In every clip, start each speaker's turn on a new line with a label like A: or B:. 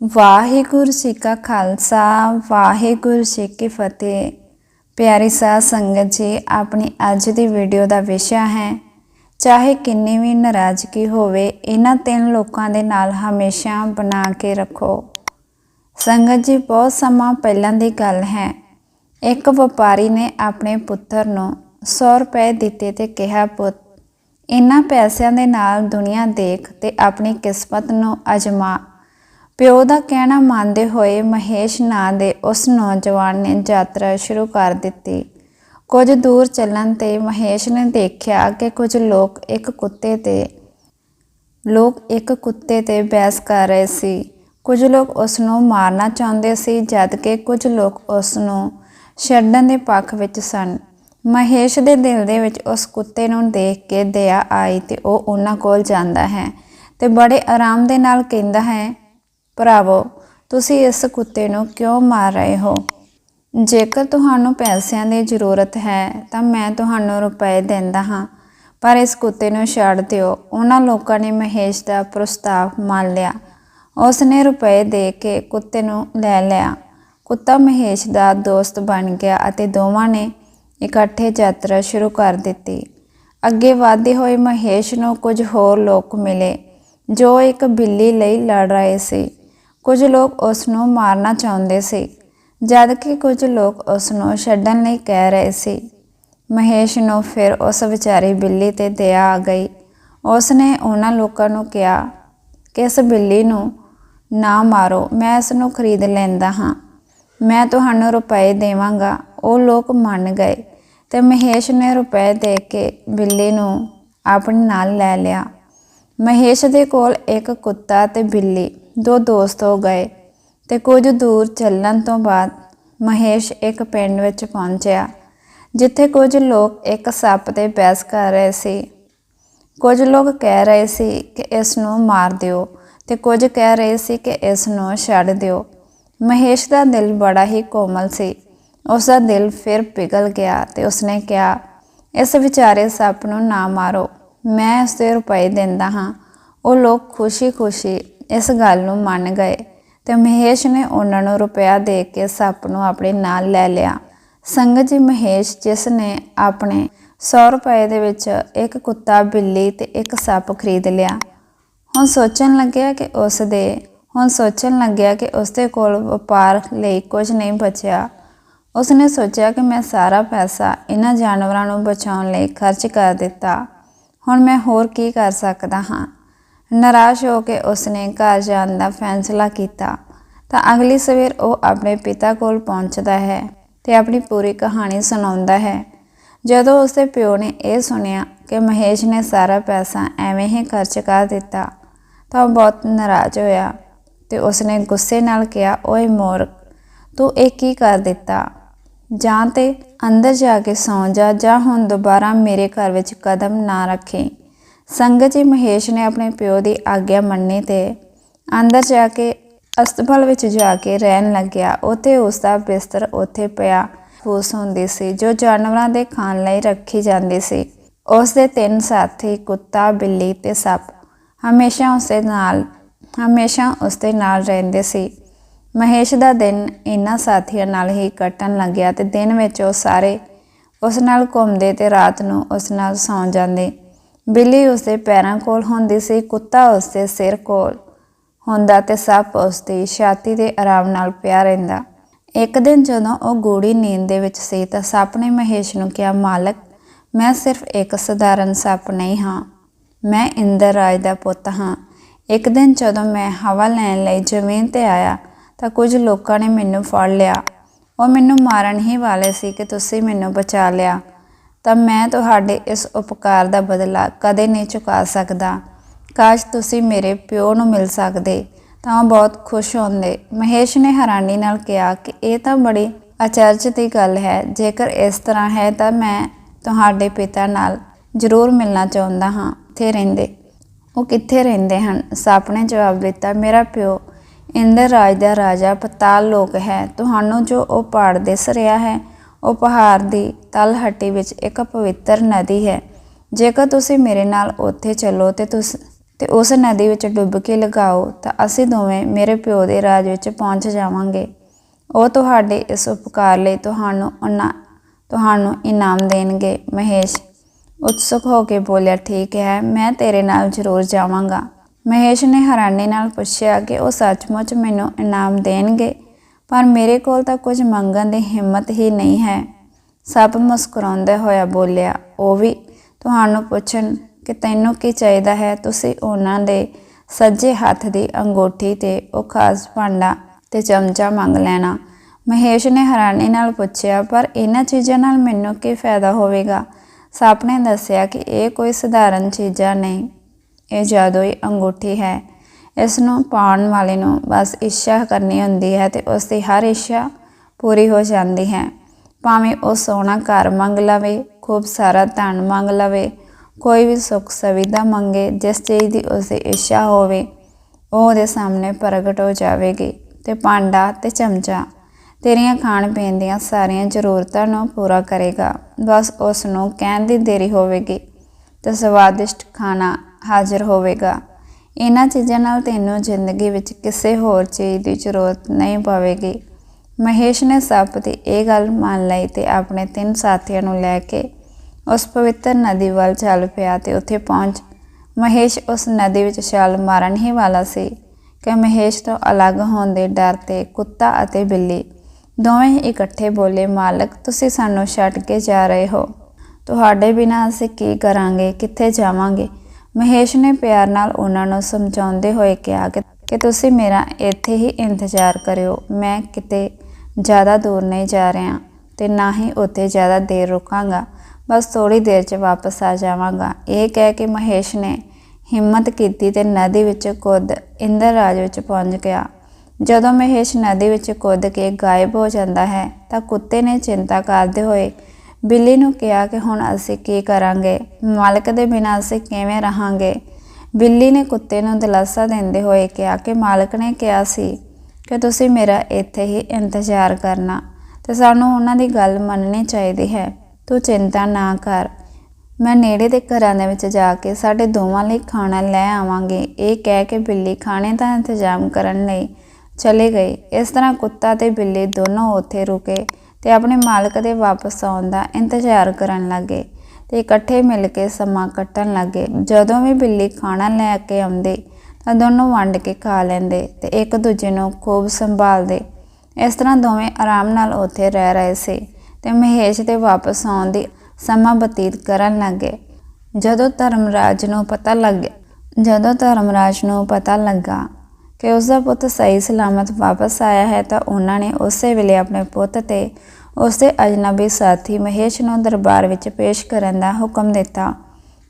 A: ਵਾਹਿਗੁਰੂ ਜੀ ਕਾ ਖਾਲਸਾ, ਵਾਹਿਗੁਰੂ ਜੀ ਕੀ ਫਤਿਹ। ਪਿਆਰੀ ਸਾਧ ਸੰਗਤ ਜੀ, ਆਪਣੀ ਅੱਜ ਦੀ ਵੀਡੀਓ ਦਾ ਵਿਸ਼ਾ ਹੈ, ਚਾਹੇ ਕਿੰਨੀ ਵੀ ਨਾਰਾਜ਼ਗੀ ਹੋਵੇ, ਇਹਨਾਂ ਤਿੰਨ ਲੋਕਾਂ ਦੇ ਨਾਲ ਹਮੇਸ਼ਾ ਬਣਾ ਕੇ ਰੱਖੋ। ਸੰਗਤ ਜੀ, ਬਹੁਤ ਸਮਾਂ ਪਹਿਲਾਂ ਦੀ ਗੱਲ ਹੈ। ਇੱਕ ਵਪਾਰੀ ਨੇ ਆਪਣੇ ਪੁੱਤਰ ਨੂੰ 100 ਰੁਪਏ ਦਿੱਤੇ ਤੇ ਕਿਹਾ, ਪੁੱਤ, ਇਹਨਾਂ ਪੈਸਿਆਂ ਦੇ ਨਾਲ ਦੁਨੀਆ ਦੇਖ ਤੇ ਆਪਣੀ ਕਿਸਮਤ ਨੂੰ ਅਜਮਾ। ਪਿਓ ਦਾ ਕਹਿਣਾ ਮੰਨਦੇ ਹੋਏ ਮਹੇਸ਼ ਨਾਂ ਦੇ ਉਸ ਨੌਜਵਾਨ ਨੇ ਯਾਤਰਾ ਸ਼ੁਰੂ ਕਰ ਦਿੱਤੀ। ਕੁਝ ਦੂਰ ਚੱਲਣ ਤੇ ਮਹੇਸ਼ ਨੇ ਦੇਖਿਆ ਕਿ ਕੁਝ ਲੋਕ ਇੱਕ ਕੁੱਤੇ ਤੇ, ਲੋਕ ਇੱਕ ਕੁੱਤੇ ਤੇ ਬਹਿਸ ਕਰ ਰਹੇ ਸੀ। ਕੁਝ ਲੋਕ ਉਸ ਨੂੰ ਮਾਰਨਾ ਚਾਹੁੰਦੇ ਸੀ ਜਦਕਿ ਕੁਝ ਲੋਕ ਉਸ ਨੂੰ ਛੱਡਣ ਦੇ ਪੱਖ ਵਿੱਚ ਸਨ। ਮਹੇਸ਼ ਦੇ ਦਿਲ ਦੇ ਵਿੱਚ ਉਸ ਕੁੱਤੇ ਨੂੰ ਦੇਖ ਕੇ ਦਇਆ ਆਈ ਤੇ ਉਹ ਉਹਨਾਂ ਕੋਲ ਜਾਂਦਾ ਹੈ ਤੇ ਬੜੇ ਆਰਾਮ ਦੇ ਨਾਲ ਕਹਿੰਦਾ ਹੈ ਭਰਾਵੋ, ਤੁਸੀਂ ਇਸ ਕੁੱਤੇ ਨੂੰ ਕਿਉਂ ਮਾਰ ਰਹੇ ਹੋ? ਜੇਕਰ ਤੁਹਾਨੂੰ ਪੈਸਿਆਂ ਦੀ ਜ਼ਰੂਰਤ ਹੈ, ਤਾਂ ਮੈਂ ਤੁਹਾਨੂੰ ਰੁਪਏ ਦਿੰਦਾ ਹਾਂ। ਪਰ ਇਸ ਕੁੱਤੇ ਨੂੰ ਛੱਡ ਦਿਓ। ਉਹਨਾਂ ਲੋਕਾਂ ਨੇ ਮਹੇਸ਼ ਦਾ ਪ੍ਰਸਤਾਵ ਮੰਨ ਲਿਆ। ਉਸ ਨੇ ਰੁਪਏ ਦੇ ਕੇ ਕੁੱਤੇ ਨੂੰ ਲੈ ਲਿਆ। ਕੁੱਤਾ ਮਹੇਸ਼ ਦਾ ਦੋਸਤ ਬਣ ਗਿਆ ਅਤੇ ਦੋਵਾਂ ਨੇ ਇਕੱਠੇ ਯਾਤਰਾ ਸ਼ੁਰੂ ਕਰ ਦਿੱਤੀ। ਅੱਗੇ ਵਧਦੇ ਹੋਏ ਮਹੇਸ਼ ਨੂੰ ਕੁਝ ਹੋਰ ਲੋਕ ਮਿਲੇ, ਜੋ ਇੱਕ ਬਿੱਲੀ ਲਈ ਲੜ ਰਹੇ ਸੀ। ਕੁਝ ਲੋਕ ਉਸ ਨੂੰ ਮਾਰਨਾ ਚਾਹੁੰਦੇ ਸੀ ਜਦਕਿ ਕੁਝ ਲੋਕ ਉਸ ਨੂੰ ਛੱਡਣ ਲਈ ਕਹਿ ਰਹੇ ਸੀ। ਮਹੇਸ਼ ਨੂੰ ਫਿਰ ਉਸ ਵਿਚਾਰੀ ਬਿੱਲੀ ਤੇ ਦਇਆ ਆ ਗਈ। ਉਸ ਨੇ ਉਹਨਾਂ ਲੋਕਾਂ ਨੂੰ ਕਿਹਾ ਕਿ ਇਸ ਬਿੱਲੀ ਨੂੰ ਨਾ ਮਾਰੋ, ਮੈਂ ਇਸ ਨੂੰ ਖਰੀਦ ਲੈਂਦਾ ਹਾਂ। ਮੈਂ ਤੁਹਾਨੂੰ ਰੁਪਏ ਦੇਵਾਂਗਾ। ਉਹ ਲੋਕ ਮੰਨ ਗਏ ਤੇ ਮਹੇਸ਼ ਨੇ ਰੁਪਏ ਦੇ ਕੇ ਬਿੱਲੀ ਨੂੰ ਆਪਣੇ ਨਾਲ ਲੈ ਲਿਆ। ਮਹੇਸ਼ ਦੇ ਕੋਲ ਇੱਕ ਕੁੱਤਾ ਤੇ ਬਿੱਲੀ ਦੋ ਦੋਸਤ ਹੋ ਗਏ ਤੇ ਕੁਝ ਦੂਰ ਚੱਲਣ ਤੋਂ ਬਾਅਦ ਮਹੇਸ਼ ਇੱਕ ਪਿੰਡ ਵਿੱਚ ਪਹੁੰਚਿਆ, ਜਿੱਥੇ ਕੁਝ ਲੋਕ ਇੱਕ ਸੱਪ ਤੇ ਬਹਿਸ ਕਰ ਰਹੇ ਸੀ। ਕੁਝ ਲੋਕ ਕਹਿ ਰਹੇ ਸੀ ਕਿ ਇਸ ਨੂੰ ਮਾਰ ਦਿਓ ਤੇ ਕੁਝ ਕਹਿ ਰਹੇ ਸੀ ਕਿ ਇਸ ਨੂੰ ਛੱਡ ਦਿਓ। ਮਹੇਸ਼ ਦਾ ਦਿਲ ਬੜਾ ਹੀ ਕੋਮਲ ਸੀ। ਉਸ ਦਾ ਦਿਲ ਫਿਰ ਪਿਘਲ ਗਿਆ ਤੇ ਉਸਨੇ ਕਿਹਾ, ਇਸ ਵਿਚਾਰੇ ਸੱਪ ਨੂੰ ਨਾ ਮਾਰੋ, ਮੈਂ ਉਸ ਦੇ ਰੁਪਏ ਦਿੰਦਾ ਹਾਂ। ਉਹ ਲੋਕ ਖੁਸ਼ੀ-ਖੁਸ਼ੀ ਇਸ ਗੱਲ ਨੂੰ ਮੰਨ ਗਏ ਤੇ ਮਹੇਸ਼ ਨੇ ਉਹਨਾਂ ਨੂੰ ਰੁਪਇਆ ਦੇ ਕੇ ਸੱਪ ਨੂੰ ਆਪਣੇ ਨਾਲ ਲੈ ਲਿਆ। ਸੰਗਤ ਜੀ ਮਹੇਸ਼ ਜਿਸ ਨੇ ਆਪਣੇ 100 ਰੁਪਏ ਦੇ ਵਿੱਚ ਇੱਕ ਕੁੱਤਾ, ਬਿੱਲੀ ਤੇ ਇੱਕ ਸੱਪ ਖਰੀਦ ਲਿਆ। ਹੁਣ ਸੋਚਣ ਲੱਗਿਆ ਕਿ ਉਸ ਦੇ, ਹੁਣ ਸੋਚਣ ਲੱਗਿਆ ਕਿ ਉਸ ਦੇ ਕੋਲ ਵਪਾਰ ਲਈ ਕੁਝ ਨਹੀਂ ਬਚਿਆ। ਉਸ ਨੇ ਸੋਚਿਆ ਕਿ ਮੈਂ ਸਾਰਾ ਪੈਸਾ ਇਹਨਾਂ ਜਾਨਵਰਾਂ ਨੂੰ ਬਚਾਉਣ ਲਈ ਖਰਚ ਕਰ ਦਿੱਤਾ। ਹੁਣ ਮੈਂ ਹੋਰ ਕੀ ਕਰ ਸਕਦਾ ਹਾਂ? ਨਿਰਾਸ਼ ਹੋ ਕੇ ਉਸਨੇ ਘਰ ਜਾਣ ਦਾ ਫੈਸਲਾ ਕੀਤਾ, ਤਾਂ ਅਗਲੀ ਸਵੇਰ ਉਹ ਆਪਣੇ ਪਿਤਾ ਕੋਲ ਪਹੁੰਚਦਾ ਹੈ ਤੇ ਆਪਣੀ ਪੂਰੀ ਕਹਾਣੀ ਸੁਣਾਉਂਦਾ ਹੈ। ਜਦੋਂ ਉਸਦੇ ਪਿਓ ਨੇ ਇਹ ਸੁਣਿਆ ਕਿ ਮਹੇਸ਼ ਨੇ ਸਾਰਾ ਪੈਸਾ ਐਵੇਂ ਹੀ ਖਰਚ ਕਰ ਦਿੱਤਾ, ਤਾਂ ਉਹ ਬਹੁਤ ਨਾਰਾਜ਼ ਹੋਇਆ ਤੇ ਉਸਨੇ ਗੁੱਸੇ ਨਾਲ ਕਿਹਾ, ਓਏ ਮੋਰ, ਤੂੰ ਇਹ ਕੀ ਕਰ ਦਿੱਤਾ? ਜਾਂ ਤੇ ਅੰਦਰ ਜਾ ਕੇ ਸੌਂ ਜਾ, ਜਾਂ ਹੁਣ ਦੁਬਾਰਾ ਮੇਰੇ ਘਰ ਵਿੱਚ ਕਦਮ ਨਾ ਰੱਖੇ। ਸੰਗਤ ਜੀ ਮਹੇਸ਼ ਨੇ ਆਪਣੇ ਪਿਓ ਦੀ ਆਗਿਆ ਮੰਨੀ ਤੇ ਅੰਦਰ ਜਾ ਕੇ ਅਸਤਬਲ ਵਿੱਚ ਜਾ ਕੇ ਰਹਿਣ ਲੱਗਿਆ। ਉੱਥੇ ਉਸ ਦਾ ਬਿਸਤਰ ਉੱਥੇ ਪਿਆ ਫੂਸ ਹੁੰਦੀ ਸੀ, ਜੋ ਜਾਨਵਰਾਂ ਦੇ ਖਾਣ ਲਈ ਰੱਖੀ ਜਾਂਦੀ ਸੀ। ਉਸ ਦੇ ਤਿੰਨ ਸਾਥੀ, ਕੁੱਤਾ, ਬਿੱਲੀ ਤੇ ਸੱਪ ਹਮੇਸ਼ਾ ਉਸ ਦੇ ਨਾਲ, ਹਮੇਸ਼ਾ ਉਸ ਦੇ ਨਾਲ ਰਹਿੰਦੇ ਸੀ। ਮਹੇਸ਼ ਦਾ ਦਿਨ ਇਹਨਾਂ ਸਾਥੀਆਂ ਨਾਲ ਹੀ ਕੱਟਣ ਲੱਗਿਆ ਤੇ ਦਿਨ ਵਿੱਚ ਉਹ ਸਾਰੇ ਉਸ ਨਾਲ ਘੁੰਮਦੇ ਤੇ ਰਾਤ ਨੂੰ ਉਸ ਨਾਲ ਸੌਂ ਜਾਂਦੇ। ਬਿੱਲੀ ਉਸਦੇ ਪੈਰਾਂ ਕੋਲ ਹੁੰਦੀ ਸੀ, ਕੁੱਤਾ ਉਸਦੇ ਸਿਰ ਕੋਲ ਹੁੰਦਾ ਤੇ ਸੱਪ ਉਸਦੀ ਛਾਤੀ ਦੇ ਆਰਾਮ ਨਾਲ ਪਿਆ ਰਹਿੰਦਾ। ਇੱਕ ਦਿਨ ਜਦੋਂ ਉਹ ਗੂੜੀ ਨੀਂਦ ਦੇ ਵਿੱਚ ਸੀ ਤਾਂ ਸੱਪ ਨੇ ਮਹੇਸ਼ ਨੂੰ ਕਿਹਾ, ਮਾਲਕ, ਮੈਂ ਸਿਰਫ ਇੱਕ ਸਧਾਰਨ ਸੱਪ ਨਹੀਂ ਹਾਂ, ਮੈਂ ਇੰਦਰ ਰਾਜ ਦਾ ਪੁੱਤ ਹਾਂ। ਇੱਕ ਦਿਨ ਜਦੋਂ ਮੈਂ ਹਵਾ ਲੈਣ ਲਈ ਜ਼ਮੀਨ ਤੇ ਆਇਆ ਤਾਂ ਕੁਝ ਲੋਕਾਂ ਨੇ ਮੈਨੂੰ ਫੜ ਲਿਆ। ਉਹ ਮੈਨੂੰ ਮਾਰਨ ਹੀ ਵਾਲੇ ਸੀ ਕਿ ਤੁਸੀਂ ਮੈਨੂੰ ਬਚਾ ਲਿਆ। ਤਾਂ ਮੈਂ ਤੁਹਾਡੇ ਇਸ ਉਪਕਾਰ ਦਾ ਬਦਲਾ ਕਦੇ ਨਹੀਂ ਚੁਕਾ ਸਕਦਾ। ਕਾਸ਼ ਤੁਸੀਂ ਮੇਰੇ ਪਿਓ ਨੂੰ ਮਿਲ ਸਕਦੇ, ਤਾਂ ਉਹ ਬਹੁਤ ਖੁਸ਼ ਹੁੰਦੇ ਮਹੇਸ਼ ਨੇ ਹੈਰਾਨੀ ਨਾਲ ਕਿਹਾ ਕਿ ਇਹ ਤਾਂ ਬੜੀ ਅਚਰਜ ਦੀ ਗੱਲ ਹੈ। ਜੇਕਰ ਇਸ ਤਰ੍ਹਾਂ ਹੈ ਤਾਂ ਮੈਂ ਤੁਹਾਡੇ ਪਿਤਾ ਨਾਲ ਜ਼ਰੂਰ ਮਿਲਣਾ ਚਾਹੁੰਦਾ ਹਾਂ। ਇੱਥੇ ਰਹਿੰਦੇ। ਉਹ ਕਿੱਥੇ ਰਹਿੰਦੇ ਹਨ? ਸੱਪ ਨੇ ਜਵਾਬ ਦਿੱਤਾ, ਮੇਰਾ ਪਿਓ ਇੰਦਰ ਰਾਜ ਦਾ ਰਾਜਾ, ਪਤਾਲ ਲੋਕ ਹੈ। ਤੁਹਾਨੂੰ ਜੋ ਉਹ ਪਹਾੜ ਦਿਸ ਰਿਹਾ ਹੈ ਉਹ ਪਹਾੜ ਦੀ ਤਲਹੱਟੀ ਵਿੱਚ ਇੱਕ ਪਵਿੱਤਰ ਨਦੀ ਹੈ। ਜੇਕਰ ਤੁਸੀਂ ਮੇਰੇ ਨਾਲ ਉੱਥੇ ਚੱਲੋ ਤੇ ਤੁਸੀਂ, ਤੇ ਉਸ ਨਦੀ ਵਿੱਚ ਡੁੱਬਕੀ ਲਗਾਓ, ਤਾਂ ਅਸੀਂ ਦੋਵੇਂ ਮੇਰੇ ਪਿਓ ਦੇ ਰਾਜ ਵਿੱਚ ਪਹੁੰਚ ਜਾਵਾਂਗੇ। ਉਹ ਤੁਹਾਡੇ ਇਸ ਉਪਕਾਰ ਲਈ ਤੁਹਾਨੂੰ ਉਹਨਾਂ ਤੁਹਾਨੂੰ ਇਨਾਮ ਦੇਣਗੇ। ਮਹੇਸ਼ ਉਤਸੁਕ ਹੋ ਕੇ ਬੋਲਿਆ, ਠੀਕ ਹੈ, ਮੈਂ ਤੇਰੇ ਨਾਲ ਜ਼ਰੂਰ ਜਾਵਾਂਗਾ। ਮਹੇਸ਼ ਨੇ ਹੈਰਾਨੀ ਨਾਲ ਪੁੱਛਿਆ ਕਿ ਉਹ ਸੱਚਮੁੱਚ ਮੈਨੂੰ ਇਨਾਮ ਦੇਣਗੇ? ਪਰ ਮੇਰੇ ਕੋਲ ਤਾਂ ਕੁਝ ਮੰਗਣ ਦੀ ਹਿੰਮਤ ਹੀ ਨਹੀਂ ਹੈ। ਸੱਪ ਮੁਸਕਰਾਉਂਦਾ ਹੋਇਆ ਬੋਲਿਆ, ਉਹ ਵੀ ਤੁਹਾਨੂੰ ਪੁੱਛਣ ਕਿ ਤੈਨੂੰ ਕੀ ਚਾਹੀਦਾ ਹੈ? ਤੁਸੀਂ ਉਹਨਾਂ ਦੇ ਸੱਜੇ ਹੱਥ ਦੀ ਅੰਗੂਠੀ ਤੇ ਉਹ ਖਾਸ ਭਾਂਡਾ ਤੇ ਚਮਚਾ ਮੰਗ ਲੈਣਾ। ਮਹੇਸ਼ ਨੇ ਹੈਰਾਨੀ ਨਾਲ ਪੁੱਛਿਆ, ਪਰ ਇਹਨਾਂ ਚੀਜ਼ਾਂ ਨਾਲ ਮੈਨੂੰ ਕੀ ਫਾਇਦਾ ਹੋਵੇਗਾ? ਸੱਪ ਨੇ ਦੱਸਿਆ ਕਿ ਇਹ ਕੋਈ ਸਧਾਰਨ ਚੀਜ਼ਾਂ ਨਹੀਂ, ਇਹ ਜਾਦੂਈ ਅੰਗੂਠੀ ਹੈ। ਇਸ ਨੂੰ ਪਾਉਣ ਵਾਲੇ ਨੂੰ ਬਸ ਇੱਛਾ ਕਰਨੀ ਹੁੰਦੀ ਹੈ ਤੇ ਉਸ ਦੀ ਹਰ ਇੱਛਾ ਪੂਰੀ ਹੋ ਜਾਂਦੀ ਹੈ। ਭਾਵੇਂ ਉਹ ਸੋਹਣਾ ਘਰ ਮੰਗ ਲਵੇ ਖੂਬ ਸਾਰਾ ਧਨ ਮੰਗ ਲਵੇ, ਕੋਈ ਵੀ ਸੁੱਖ ਸੁਵਿਧਾ ਮੰਗੇ, ਜਿਸ ਚੀਜ਼ ਦੀ ਉਸ ਦੀ ਇੱਛਾ ਹੋਵੇ, ਉਹ ਉਹਦੇ ਸਾਹਮਣੇ ਪ੍ਰਗਟ ਹੋ ਜਾਵੇਗੀ ਤੇ ਪਾਂਡਾ ਤੇ ਚਮਚਾ ਤੇਰੀਆਂ ਖਾਣ ਪੀਣ ਦੀਆਂ ਸਾਰੀਆਂ ਜ਼ਰੂਰਤਾਂ ਨੂੰ ਪੂਰਾ ਕਰੇਗਾ। ਬਸ ਉਸ ਨੂੰ ਕਹਿਣ ਦੀ ਦੇਰੀ ਹੋਵੇਗੀ ਤੇ ਸਵਾਦਿਸ਼ਟ ਖਾਣਾ ਹਾਜ਼ਰ ਹੋਵੇਗਾ। ਇਹਨਾਂ ਚੀਜ਼ਾਂ ਨਾਲ ਤੈਨੂੰ ਜ਼ਿੰਦਗੀ ਵਿੱਚ ਕਿਸੇ ਹੋਰ ਚੀਜ਼ ਦੀ ਜ਼ਰੂਰਤ ਨਹੀਂ ਪਵੇਗੀ। ਮਹੇਸ਼ ਨੇ ਸੱਪ ਦੀ ਇਹ ਗੱਲ ਮੰਨ ਲਈ ਤੇ ਆਪਣੇ ਤਿੰਨ ਸਾਥੀਆਂ ਨੂੰ ਲੈ ਕੇ ਉਸ ਪਵਿੱਤਰ ਨਦੀ ਵੱਲ ਚੱਲ ਪਿਆ ਤੇ ਉੱਥੇ ਪਹੁੰਚ। ਮਹੇਸ਼ ਉਸ ਨਦੀ ਵਿੱਚ ਛਾਲ ਮਾਰਨ ਹੀ ਵਾਲਾ ਸੀ ਕਿ ਮਹੇਸ਼ ਤੋਂ ਅਲੱਗ ਹੋਣ ਦੇ ਡਰ ਤੇ ਕੁੱਤਾ ਅਤੇ ਬਿੱਲੀ ਦੋਵੇਂ ਹੀ ਇਕੱਠੇ ਬੋਲੇ, ਮਾਲਕ, ਤੁਸੀਂ ਸਾਨੂੰ ਛੱਡ ਕੇ ਜਾ ਰਹੇ ਹੋ। ਤੁਹਾਡੇ ਬਿਨਾਂ ਅਸੀਂ ਕੀ ਕਰਾਂਗੇ? ਕਿੱਥੇ ਜਾਵਾਂਗੇ? ਮਹੇਸ਼ ਨੇ ਪਿਆਰ ਨਾਲ ਉਹਨਾਂ ਨੂੰ ਸਮਝਾਉਂਦੇ ਹੋਏ ਕਿਹਾ ਕਿ ਤੁਸੀਂ ਮੇਰਾ ਇੱਥੇ ਹੀ ਇੰਤਜ਼ਾਰ ਕਰਿਓ। ਮੈਂ ਕਿਤੇ ਜ਼ਿਆਦਾ ਦੂਰ ਨਹੀਂ ਜਾ ਰਿਹਾ ਤੇ ਨਾ ਹੀ ਉੱਥੇ ਜ਼ਿਆਦਾ ਦੇਰ ਰੁਕਾਂਗਾ। ਬਸ ਥੋੜੀ ਦੇਰ 'ਚ ਵਾਪਸ ਆ ਜਾਵਾਂਗਾ। ਇਹ ਕਹਿ ਕੇ ਮਹੇਸ਼ ਨੇ ਹਿੰਮਤ ਕੀਤੀ ਤੇ ਨਦੀ ਵਿੱਚ ਕੁੱਦ ਇੰਦਰ ਰਾਜ ਵਿੱਚ ਪਹੁੰਚ ਗਿਆ। ਜਦੋਂ ਮਹੇਸ਼ ਨਦੀ ਵਿੱਚ ਕੁੱਦ ਕੇ ਗਾਇਬ ਹੋ ਜਾਂਦਾ ਹੈ ਤਾਂ ਕੁੱਤੇ ਨੇ ਚਿੰਤਾ ਕਰਦੇ ਹੋਏ ਬਿੱਲੀ ਨੂੰ ਕਿਹਾ ਕਿ ਹੁਣ ਅਸੀਂ ਕੀ ਕਰਾਂਗੇ? ਮਾਲਕ ਦੇ ਬਿਨਾਂ ਅਸੀਂ ਕਿਵੇਂ ਰਹਾਂਗੇ? ਬਿੱਲੀ ਨੇ ਕੁੱਤੇ ਨੂੰ ਦਿਲਾਸਾ ਦਿੰਦੇ ਹੋਏ ਕਿਹਾ ਕਿ ਮਾਲਕ ਨੇ ਕਿਹਾ ਸੀ ਕਿ ਤੁਸੀਂ ਮੇਰਾ ਇੱਥੇ ਹੀ ਇੰਤਜ਼ਾਰ ਕਰਨਾ ਤੇ ਸਾਨੂੰ ਉਹਨਾਂ ਦੀ ਗੱਲ ਮੰਨਣੀ ਚਾਹੀਦੀ ਹੈ। ਤੂੰ ਚਿੰਤਾ ਨਾ ਕਰ। ਮੈਂ ਨੇੜੇ ਦੇ ਘਰਾਂ ਦੇ ਵਿੱਚ ਜਾ ਕੇ ਸਾਡੇ ਦੋਵਾਂ ਲਈ ਖਾਣਾ ਲੈ ਆਵਾਂਗੀ। ਇਹ ਕਹਿ ਕੇ ਬਿੱਲੀ ਖਾਣੇ ਦਾ ਇੰਤਜ਼ਾਮ ਕਰਨ ਲਈ ਚਲੇ ਗਈ। ਇਸ ਤਰ੍ਹਾਂ ਕੁੱਤਾ ਤੇ ਬਿੱਲੀ ਦੋਨੋਂ ਉੱਥੇ ਰੁਕੇ। ਤੇ ਆਪਣੇ ਮਾਲਕ ਦੇ ਵਾਪਸ ਆਉਣ ਦਾ ਇੰਤਜ਼ਾਰ ਕਰਨ ਲੱਗੇ ਤੇ ਇਕੱਠੇ ਮਿਲ ਕੇ ਸਮਾਂ ਕੱਟਣ ਲੱਗੇ। ਜਦੋਂ ਵੀ ਬਿੱਲੀ ਖਾਣਾ ਲੈ ਕੇ ਆਉਂਦੀ ਤਾਂ ਦੋਨੋਂ ਵੰਡ ਕੇ ਖਾ ਲੈਂਦੇ ਤੇ ਇੱਕ ਦੂਜੇ ਨੂੰ ਖੂਬ ਸੰਭਾਲਦੇ। ਇਸ ਤਰ੍ਹਾਂ ਦੋਵੇਂ ਆਰਾਮ ਨਾਲ ਉੱਥੇ ਰਹਿ ਰਹੇ ਸੀ ਤੇ ਮਹੇਸ਼ ਦੇ ਵਾਪਸ ਆਉਣ ਦੀ ਸਮਾਂ ਬਤੀਤ ਕਰਨ ਲੱਗੇ। ਜਦੋਂ ਧਰਮਰਾਜ ਨੂੰ ਪਤਾ ਲੱਗਿਆ ਜਦੋਂ ਧਰਮਰਾਜ ਨੂੰ ਪਤਾ ਲੱਗਾ ਕਿ ਉਸ ਦਾ ਪੁੱਤ ਸਹੀ ਸਲਾਮਤ ਵਾਪਸ ਆਇਆ ਹੈ ਤਾਂ ਉਹਨਾਂ ਨੇ ਉਸੇ ਵੇਲੇ ਆਪਣੇ ਪੁੱਤ ਤੇ ਉਸ ਦੇ ਅਜਨਬੀ ਸਾਥੀ ਮਹੇਸ਼ ਨੂੰ ਦਰਬਾਰ ਵਿੱਚ ਪੇਸ਼ ਕਰਨ ਦਾ ਹੁਕਮ ਦਿੱਤਾ।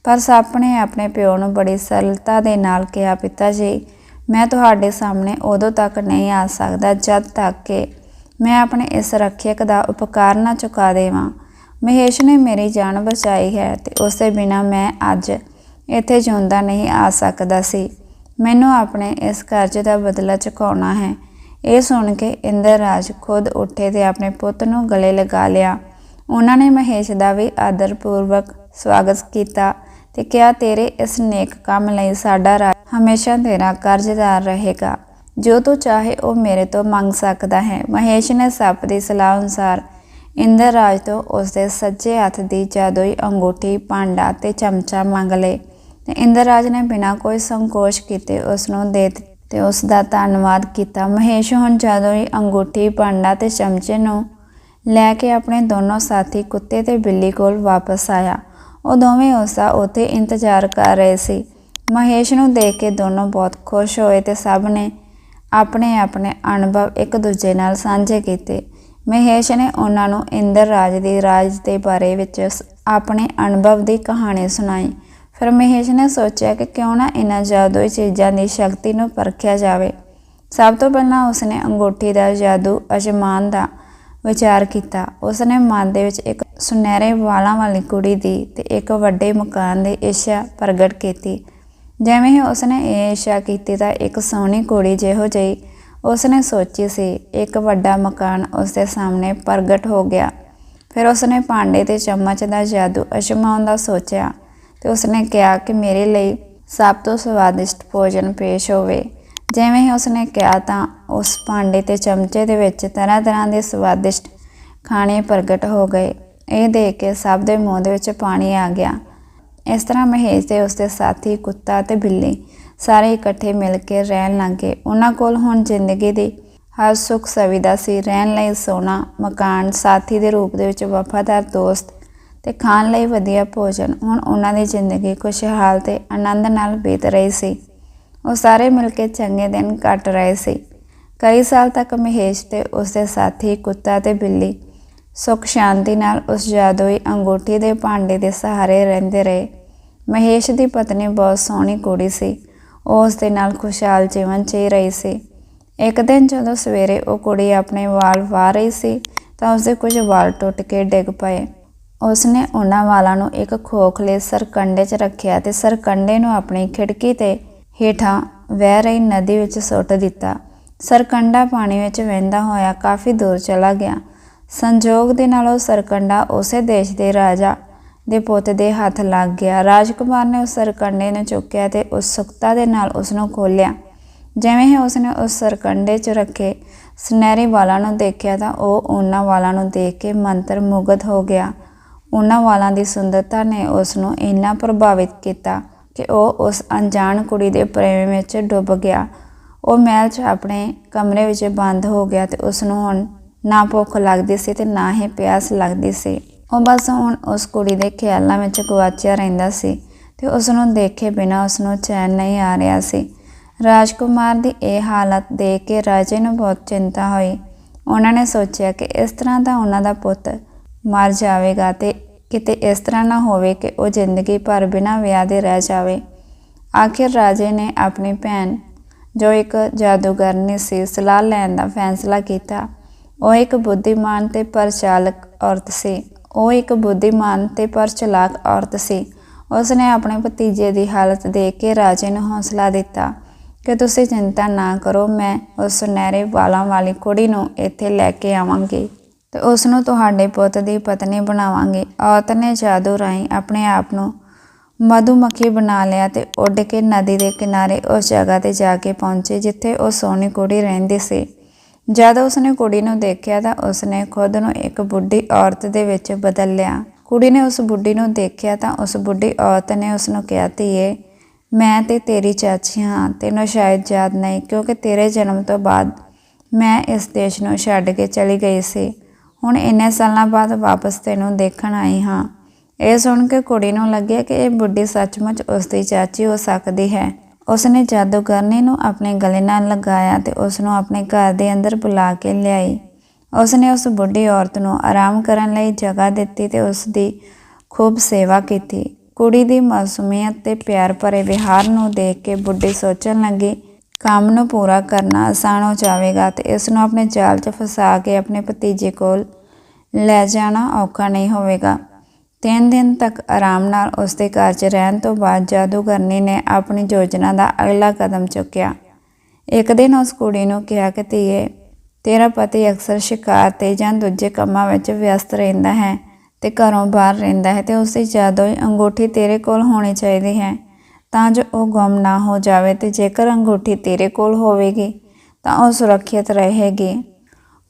A: ਪਰ ਸੱਪ ਨੇ ਆਪਣੇ ਪਿਓ ਨੂੰ ਬੜੀ ਸਰਲਤਾ ਦੇ ਨਾਲ ਕਿਹਾ, ਪਿਤਾ ਜੀ, ਮੈਂ ਤੁਹਾਡੇ ਸਾਹਮਣੇ ਉਦੋਂ ਤੱਕ ਨਹੀਂ ਆ ਸਕਦਾ ਜਦ ਤੱਕ ਕਿ ਮੈਂ ਆਪਣੇ ਇਸ ਰੱਖਿਅਕ ਦਾ ਉਪਕਾਰ ਨਾ ਚੁਕਾ ਦੇਵਾਂ। ਮਹੇਸ਼ ਨੇ ਮੇਰੀ ਜਾਨ ਬਚਾਈ ਹੈ ਤੇ ਉਸ ਦੇ ਬਿਨਾ ਮੈਂ ਅੱਜ ਇੱਥੇ ਜਿਉਂਦਾ ਨਹੀਂ ਆ ਸਕਦਾ ਸੀ। ਮੈਨੂੰ ਆਪਣੇ ਇਸ ਕਰਜ਼ ਦਾ ਬਦਲਾ ਚੁਕਾਉਣਾ ਹੈ। ਇਹ ਸੁਣ ਕੇ ਇੰਦਰ ਰਾਜ ਖੁਦ ਉੱਠੇ ਤੇ ਆਪਣੇ ਪੁੱਤ ਨੂੰ ਗਲੇ ਲਗਾ ਲਿਆ। ਉਹਨਾਂ ਨੇ ਮਹੇਸ਼ ਦਾ ਵੀ ਆਦਰਪੂਰਵਕ ਸਵਾਗਤ ਕੀਤਾ ਤੇ ਕਿਹਾ, ਤੇਰੇ ਇਸ ਨੇਕ ਕੰਮ ਲਈ ਸਾਡਾ ਰਾਜ ਹਮੇਸ਼ਾ ਤੇਰਾ ਕਰਜ਼ਦਾਰ ਰਹੇਗਾ। ਜੋ ਤੂੰ ਚਾਹੇ ਉਹ ਮੇਰੇ ਤੋਂ ਮੰਗ ਸਕਦਾ ਹੈ। ਮਹੇਸ਼ ਨੇ ਸੱਪ ਦੀ ਸਲਾਹ ਅਨੁਸਾਰ ਇੰਦਰ ਰਾਜ ਤੋਂ ਉਸ ਦੇ ਸੱਜੇ ਹੱਥ ਦੀ ਜਾਦੂਈ ਅੰਗੂਠੀ ਭਾਂਡਾ ਤੇ ਚਮਚਾ ਮੰਗ ਲਏ। ਤੇ ਇੰਦਰ ਰਾਜ ਨੇ ਬਿਨਾਂ ਕੋਈ ਸੰਕੋਚ ਕੀਤੇ ਉਸ ਨੂੰ ਦੇ ਦਿੱਤੇ ਤੇ ਉਸ ਦਾ ਧੰਨਵਾਦ ਕੀਤਾ। ਮਹੇਸ਼ ਹੁਣ ਜਦੋਂ ਹੀ ਅੰਗੂਠੀ, ਭਾਂਡਾ ਤੇ ਚਮਚੇ ਨੂੰ ਲੈ ਕੇ ਆਪਣੇ ਦੋਨੋਂ ਸਾਥੀ ਕੁੱਤੇ ਤੇ ਬਿੱਲੀ ਕੋਲ ਵਾਪਸ ਆਇਆ, ਉਹ ਦੋਵੇਂ ਉਸ ਦਾ ਉੱਥੇ ਇੰਤਜ਼ਾਰ ਕਰ ਰਹੇ ਸੀ। ਮਹੇਸ਼ ਨੂੰ ਦੇਖ ਕੇ ਦੋਨੋਂ ਬਹੁਤ ਖੁਸ਼ ਹੋਏ ਤੇ ਸਭ ਨੇ ਆਪਣੇ ਆਪਣੇ ਅਨੁਭਵ ਇੱਕ ਦੂਜੇ ਨਾਲ ਸਾਂਝੇ ਕੀਤੇ। ਮਹੇਸ਼ ਨੇ ਉਹਨਾਂ ਨੂੰ ਇੰਦਰ ਰਾਜ ਦੀ ਰਾਜ ਦੇ ਬਾਰੇ ਵਿੱਚ ਆਪਣੇ ਅਨੁਭਵ ਦੀ ਕਹਾਣੀ ਸੁਣਾਈ। ਫਿਰ ਮਹੇਸ਼ ਨੇ ਸੋਚਿਆ ਕਿ ਕਿਉਂ ਨਾ ਇਹਨਾਂ ਜਾਦੂਈ ਚੀਜ਼ਾਂ ਦੀ ਸ਼ਕਤੀ ਨੂੰ ਪਰਖਿਆ ਜਾਵੇ। ਸਭ ਤੋਂ ਪਹਿਲਾਂ ਉਸਨੇ ਅੰਗੂਠੀ ਦਾ ਜਾਦੂ ਅਜਮਾਨ ਦਾ ਵਿਚਾਰ ਕੀਤਾ। ਉਸਨੇ ਮਨ ਦੇ ਵਿੱਚ ਇੱਕ ਸੁਨਹਿਰੇ ਵਾਲਾਂ ਵਾਲੀ ਕੁੜੀ ਦੀ ਤੇ ਇੱਕ ਵੱਡੇ ਮਕਾਨ ਦੀ ਇੱਛਾ ਪ੍ਰਗਟ ਕੀਤੀ। ਜਿਵੇਂ ਹੀ ਉਸਨੇ ਇਹ ਇੱਛਾ ਕੀਤੀ ਤਾਂ ਇੱਕ ਸੋਹਣੀ ਕੁੜੀ ਜਿਹੋ ਜਿਹੀ ਉਸਨੇ ਸੋਚੀ ਸੀ। ਇੱਕ ਵੱਡਾ ਮਕਾਨ ਉਸਦੇ ਸਾਹਮਣੇ ਪ੍ਰਗਟ ਹੋ ਗਿਆ। ਫਿਰ ਉਸਨੇ ਭਾਂਡੇ ਤੇ ਚਮਚ ਦਾ ਜਾਦੂ ਅਜਮਾਉਣ ਦਾ ਸੋਚਿਆ। ਤੇ ਉਸਨੇ ਕਿਹਾ ਕਿ ਮੇਰੇ ਲਈ ਸਭ ਤੋਂ ਸਵਾਦਿਸ਼ਟ ਭੋਜਨ ਪੇਸ਼ ਹੋਵੇ। ਜਿਵੇਂ ਹੀ ਉਸਨੇ ਕਿਹਾ ਤਾਂ ਉਸ ਭਾਂਡੇ ਤੇ ਚਮਚੇ ਦੇ ਵਿੱਚ ਤਰ੍ਹਾਂ ਤਰ੍ਹਾਂ ਦੇ ਸਵਾਦਿਸ਼ਟ ਖਾਣੇ ਪ੍ਰਗਟ ਹੋ ਗਏ। ਇਹ ਦੇਖ ਕੇ ਸਭ ਦੇ ਮੂੰਹ ਦੇ ਵਿੱਚ ਪਾਣੀ ਆ ਗਿਆ। ਇਸ ਤਰ੍ਹਾਂ ਮਹੇਸ਼ ਤੇ ਉਸਦੇ ਸਾਥੀ, ਕੁੱਤਾ ਤੇ ਬਿੱਲੀ ਸਾਰੇ ਇਕੱਠੇ ਮਿਲ ਕੇ ਰਹਿਣ ਲੱਗੇ। ਉਹਨਾਂ ਕੋਲ ਹੁਣ ਜ਼ਿੰਦਗੀ ਦੀ ਹਰ ਸੁੱਖ ਸੁਵਿਧਾ ਸੀ। ਰਹਿਣ ਲਈ ਸੋਨਾ, ਮਕਾਨ, ਸਾਥੀ ਦੇ ਰੂਪ ਦੇ ਵਿੱਚ ਵਫਾਦਾਰ ਦੋਸਤ ਤੇ ਖਾਣ ਲਈ ਵਧੀਆ ਭੋਜਨ। ਹੁਣ ਉਹਨਾਂ ਦੀ ਜ਼ਿੰਦਗੀ ਖੁਸ਼ਹਾਲ ਤੇ ਆਨੰਦ ਨਾਲ ਬੀਤ ਰਹੀ ਸੀ। ਉਹ ਸਾਰੇ ਮਿਲ ਕੇ ਚੰਗੇ ਦਿਨ ਕੱਟ ਰਹੇ ਸੀ। ਕਈ ਸਾਲ ਤੱਕ ਮਹੇਸ਼ ਤੇ ਉਸਦੇ ਸਾਥੀ ਕੁੱਤਾ ਤੇ ਬਿੱਲੀ ਸੁੱਖ ਸ਼ਾਂਤੀ ਨਾਲ ਉਸ ਜਾਦੂਈ ਅੰਗੂਠੀ ਦੇ ਭਾਂਡੇ ਦੇ ਸਹਾਰੇ ਰਹਿੰਦੇ ਰਹੇ। ਮਹੇਸ਼ ਦੀ ਪਤਨੀ ਬਹੁਤ ਸੋਹਣੀ ਕੁੜੀ ਸੀ। ਉਹ ਉਸ ਦੇ ਨਾਲ ਖੁਸ਼ਹਾਲ ਜੀਵਨ ਜੀ ਰਹੀ ਸੀ। ਇੱਕ ਦਿਨ ਜਦੋਂ ਸਵੇਰੇ ਉਹ ਕੁੜੀ ਆਪਣੇ ਵਾਲ ਵਾਹ ਰਹੀ ਸੀ ਤਾਂ ਉਸਦੇ ਕੁਝ ਵਾਲ ਟੁੱਟ ਕੇ ਡਿੱਗ ਪਏ। ਉਸ ਨੇ ਉਹਨਾਂ ਵਾਲਾਂ ਨੂੰ ਇੱਕ ਖੋਖਲੇ ਸਰਕੰਡੇ 'ਚ ਰੱਖਿਆ ਤੇ ਸਰਕੰਡੇ ਨੂੰ ਆਪਣੀ ਖਿੜਕੀ ਤੇ ਹੇਠਾਂ ਵਹਿ ਰਹੀ ਨਦੀ ਵਿੱਚ ਸੁੱਟ ਦਿੱਤਾ। ਸਰਕੰਡਾ ਪਾਣੀ ਵਿੱਚ ਵਹਿੰਦਾ ਹੋਇਆ ਕਾਫੀ ਦੂਰ ਚਲਾ ਗਿਆ। ਸੰਜੋਗ ਦੇ ਨਾਲ ਉਹ ਸਰਕੰਡਾ ਉਸੇ ਦੇਸ਼ ਦੇ ਰਾਜਾ ਦੇ ਪੁੱਤ ਦੇ ਹੱਥ ਲੱਗ ਗਿਆ। ਰਾਜਕੁਮਾਰ ਨੇ ਉਸ ਸਰਕੰਡੇ ਨੂੰ ਚੁੱਕਿਆ ਤੇ ਉਤਸੁਕਤਾ ਦੇ ਨਾਲ ਉਸ ਨੂੰ ਖੋਲ੍ਹਿਆ। ਜਿਵੇਂ ਹੀ ਉਸਨੇ ਉਸ ਸਰਕੰਡੇ 'ਚ ਰੱਖੇ ਸੁਨਹਿਰੀ ਵਾਲਾਂ ਨੂੰ ਦੇਖਿਆ ਤਾਂ ਉਹ ਉਹਨਾਂ ਵਾਲਾਂ ਨੂੰ ਦੇਖ ਕੇ ਮੰਤਰ ਮੁਗਧ ਹੋ ਗਿਆ। ਉਹਨਾਂ ਵਾਲਾਂ ਦੀ ਸੁੰਦਰਤਾ ਨੇ ਉਸ ਨੂੰ ਇੰਨਾ ਪ੍ਰਭਾਵਿਤ ਕੀਤਾ ਕਿ ਉਹ ਉਸ ਅਣਜਾਣ ਕੁੜੀ ਦੇ ਪ੍ਰੇਮ ਵਿੱਚ ਡੁੱਬ ਗਿਆ। ਉਹ ਮਹਿਲ 'ਚ ਆਪਣੇ ਕਮਰੇ ਵਿੱਚ ਬੰਦ ਹੋ ਗਿਆ ਤੇ ਉਸ ਨੂੰ ਹੁਣ ਨਾ ਭੁੱਖ ਲੱਗਦੀ ਸੀ ਤੇ ਨਾ ਹੀ ਪਿਆਸ ਲੱਗਦੀ ਸੀ। ਉਹ ਬਸ ਹੁਣ ਉਸ ਕੁੜੀ ਦੇ ਖਿਆਲਾਂ ਵਿੱਚ ਗਵਾਚਿਆ ਰਹਿੰਦਾ ਸੀ ਤੇ ਉਸ ਨੂੰ ਦੇਖੇ ਬਿਨਾਂ ਉਸ ਨੂੰ ਚੈਨ ਨਹੀਂ ਆ ਰਿਹਾ ਸੀ। ਰਾਜਕੁਮਾਰ ਦੀ ਇਹ ਹਾਲਤ ਦੇਖ ਕੇ ਰਾਜੇ ਨੂੰ ਬਹੁਤ ਚਿੰਤਾ ਹੋਈ। ਉਹਨਾਂ ਨੇ ਸੋਚਿਆ ਕਿ ਇਸ ਤਰ੍ਹਾਂ ਦਾ ਉਹਨਾਂ ਦਾ ਪੁੱਤ ਮਰ ਜਾਵੇਗਾ ਤੇ ਕਿਤੇ ਇਸ ਤਰ੍ਹਾਂ ਨਾ ਹੋਵੇ ਕਿ ਉਹ ਜ਼ਿੰਦਗੀ ਭਰ ਬਿਨਾਂ ਵਿਆਹ ਦੇ ਰਹਿ ਜਾਵੇ। ਆਖਿਰ ਰਾਜੇ ਨੇ ਆਪਣੀ ਭੈਣ, ਜੋ ਇੱਕ ਜਾਦੂਗਰਨੀ ਸੀ, ਸਲਾਹ ਲੈਣ ਦਾ ਫੈਸਲਾ ਕੀਤਾ। ਉਹ ਇੱਕ ਬੁੱਧੀਮਾਨ ਤੇ ਪਰਚਾਲਕ ਔਰਤ ਸੀ। ਉਹ ਇੱਕ ਬੁੱਧੀਮਾਨ ਤੇ ਪਰਚਲਾਕ ਔਰਤ ਸੀ। ਉਸ ਨੇ ਆਪਣੇ ਭਤੀਜੇ ਦੀ ਹਾਲਤ ਦੇਖ ਕੇ ਰਾਜੇ ਨੂੰ ਹੌਸਲਾ ਦਿੱਤਾ ਕਿ ਤੁਸੀਂ ਚਿੰਤਾ ਨਾ ਕਰੋ, ਮੈਂ ਉਸ ਸੁਨਹਿਰੇ ਵਾਲਾਂ ਵਾਲੀ ਕੁੜੀ ਨੂੰ ਇੱਥੇ ਲੈ ਕੇ ਆਵਾਂਗੀ। ਤੇ ਉਸ ਨੂੰ ਤੁਹਾਡੇ ਪੁੱਤ ਦੀ ਪਤਨੀ ਬਣਾਵਾਂਗੇ। ਔਰਤ ਨੇ ਜਾਦੂ ਰਾਹੀਂ ਆਪਣੇ ਆਪ ਨੂੰ ਮਧੂਮੱਖੀ ਬਣਾ ਲਿਆ ਤੇ ਉੱਡ ਕੇ ਨਦੀ ਦੇ ਕਿਨਾਰੇ ਉਸ ਜਗ੍ਹਾ ਤੇ ਜਾ ਕੇ ਪਹੁੰਚੇ, ਜਿੱਥੇ ਉਹ ਸੋਹਣੀ ਕੁੜੀ ਰਹਿੰਦੀ ਸੀ। ਜਦ ਉਸਨੇ ਕੁੜੀ ਨੂੰ ਦੇਖਿਆ ਤਾਂ ਉਸਨੇ ਖੁਦ ਨੂੰ ਇੱਕ ਬੁੱਢੀ ਔਰਤ ਦੇ ਵਿੱਚ ਬਦਲ ਲਿਆ। ਕੁੜੀ ਨੇ ਉਸ ਬੁੱਢੀ ਨੂੰ ਦੇਖਿਆ ਤਾਂ ਉਸ ਬੁੱਢੀ ਔਰਤ ਨੇ ਉਸ ਨੂੰ ਕਿਹਾ, ਧੀਏ, ਮੈਂ ਤੇ ਤੇਰੀ ਚਾਚੀ ਹਾਂ, ਤੈਨੂੰ ਸ਼ਾਇਦ ਯਾਦ ਨਹੀਂ, ਕਿਉਂਕਿ ਤੇਰੇ ਜਨਮ ਤੋਂ ਬਾਅਦ ਮੈਂ ਇਸ ਦੇਸ਼ ਨੂੰ ਛੱਡ ਕੇ ਚਲੀ ਗਈ ਸੀ। ਹੁਣ ਇੰਨੇ ਸਾਲਾਂ ਬਾਅਦ ਵਾਪਸ ਤੈਨੂੰ ਦੇਖਣ ਆਈ ਹਾਂ। ਇਹ ਸੁਣ ਕੇ ਕੁੜੀ ਨੂੰ ਲੱਗਿਆ ਕਿ ਇਹ ਬੁੱਢੀ ਸੱਚਮੁੱਚ ਉਸ ਦੀ ਚਾਚੀ ਹੋ ਸਕਦੀ ਹੈ। ਉਸਨੇ ਜਾਦੂਗਰਨੀ ਨੂੰ ਆਪਣੇ ਗਲੇ ਨਾਲ ਲਗਾਇਆ ਤੇ ਉਸ ਨੂੰ ਆਪਣੇ ਘਰ ਦੇ ਅੰਦਰ ਬੁਲਾ ਕੇ ਲਿਆਈ। ਉਸਨੇ ਉਸ ਬੁੱਢੀ ਔਰਤ ਨੂੰ ਆਰਾਮ ਕਰਨ ਲਈ ਜਗ੍ਹਾ ਦਿੱਤੀ ਤੇ ਉਸ ਦੀ ਖੂਬ ਸੇਵਾ ਕੀਤੀ। ਕੁੜੀ ਦੀ ਮਾਸੂਮੀਅਤ ਤੇ ਪਿਆਰ ਭਰੇ ਵਿਹਾਰ ਨੂੰ ਦੇਖ ਕੇ ਬੁੱਢੀ ਸੋਚਣ ਲੱਗੀ ਕੰਮ ਨੂੰ ਪੂਰਾ ਕਰਨਾ ਆਸਾਨ ਹੋ ਜਾਵੇਗਾ ਤੇ ਇਸ ਨੂੰ ਆਪਣੇ ਜਾਲ 'ਚ ਫਸਾ ਕੇ ਆਪਣੇ ਭਤੀਜੇ ਕੋਲ ਲੈ ਜਾਣਾ ਔਖਾ ਨਹੀਂ ਹੋਵੇਗਾ। ਤਿੰਨ ਦਿਨ ਤੱਕ ਆਰਾਮ ਨਾਲ ਉਸ ਦੇ ਘਰ 'ਚ ਰਹਿਣ ਤੋਂ ਬਾਅਦ ਜਾਦੂਗਰਨੀ ਨੇ ਆਪਣੀ ਯੋਜਨਾ ਦਾ ਅਗਲਾ ਕਦਮ ਚੁੱਕਿਆ। ਇੱਕ ਦਿਨ ਉਸ ਕੁੜੀ ਨੂੰ ਕਿਹਾ ਕਿ, ਧੀਏ, ਤੇਰਾ ਪਤੀ ਅਕਸਰ ਸ਼ਿਕਾਰ ਤੇ ਜਾਂ ਦੂਜੇ ਕੰਮਾਂ ਵਿੱਚ ਵਿਅਸਤ ਰਹਿੰਦਾ ਹੈ ਤੇ ਘਰੋਂ ਬਾਹਰ ਰਹਿੰਦਾ ਹੈ ਤੇ ਉਸ ਦੀ ਜਾਦੂਈ ਅੰਗੂਠੀ ਤੇਰੇ ਕੋਲ ਹੋਣੀ ਚਾਹੀਦੀ ਹੈ। ਤਾਂ ਜੋ ਉਹ ਗੁੰਮ ਨਾ ਹੋ ਜਾਵੇ ਤੇ ਜੇਕਰ ਅੰਗੂਠੀ ਤੇਰੇ ਕੋਲ ਹੋਵੇਗੀ, ਤਾਂ ਉਹ ਸੁਰੱਖਿਅਤ ਰਹੇਗੀ।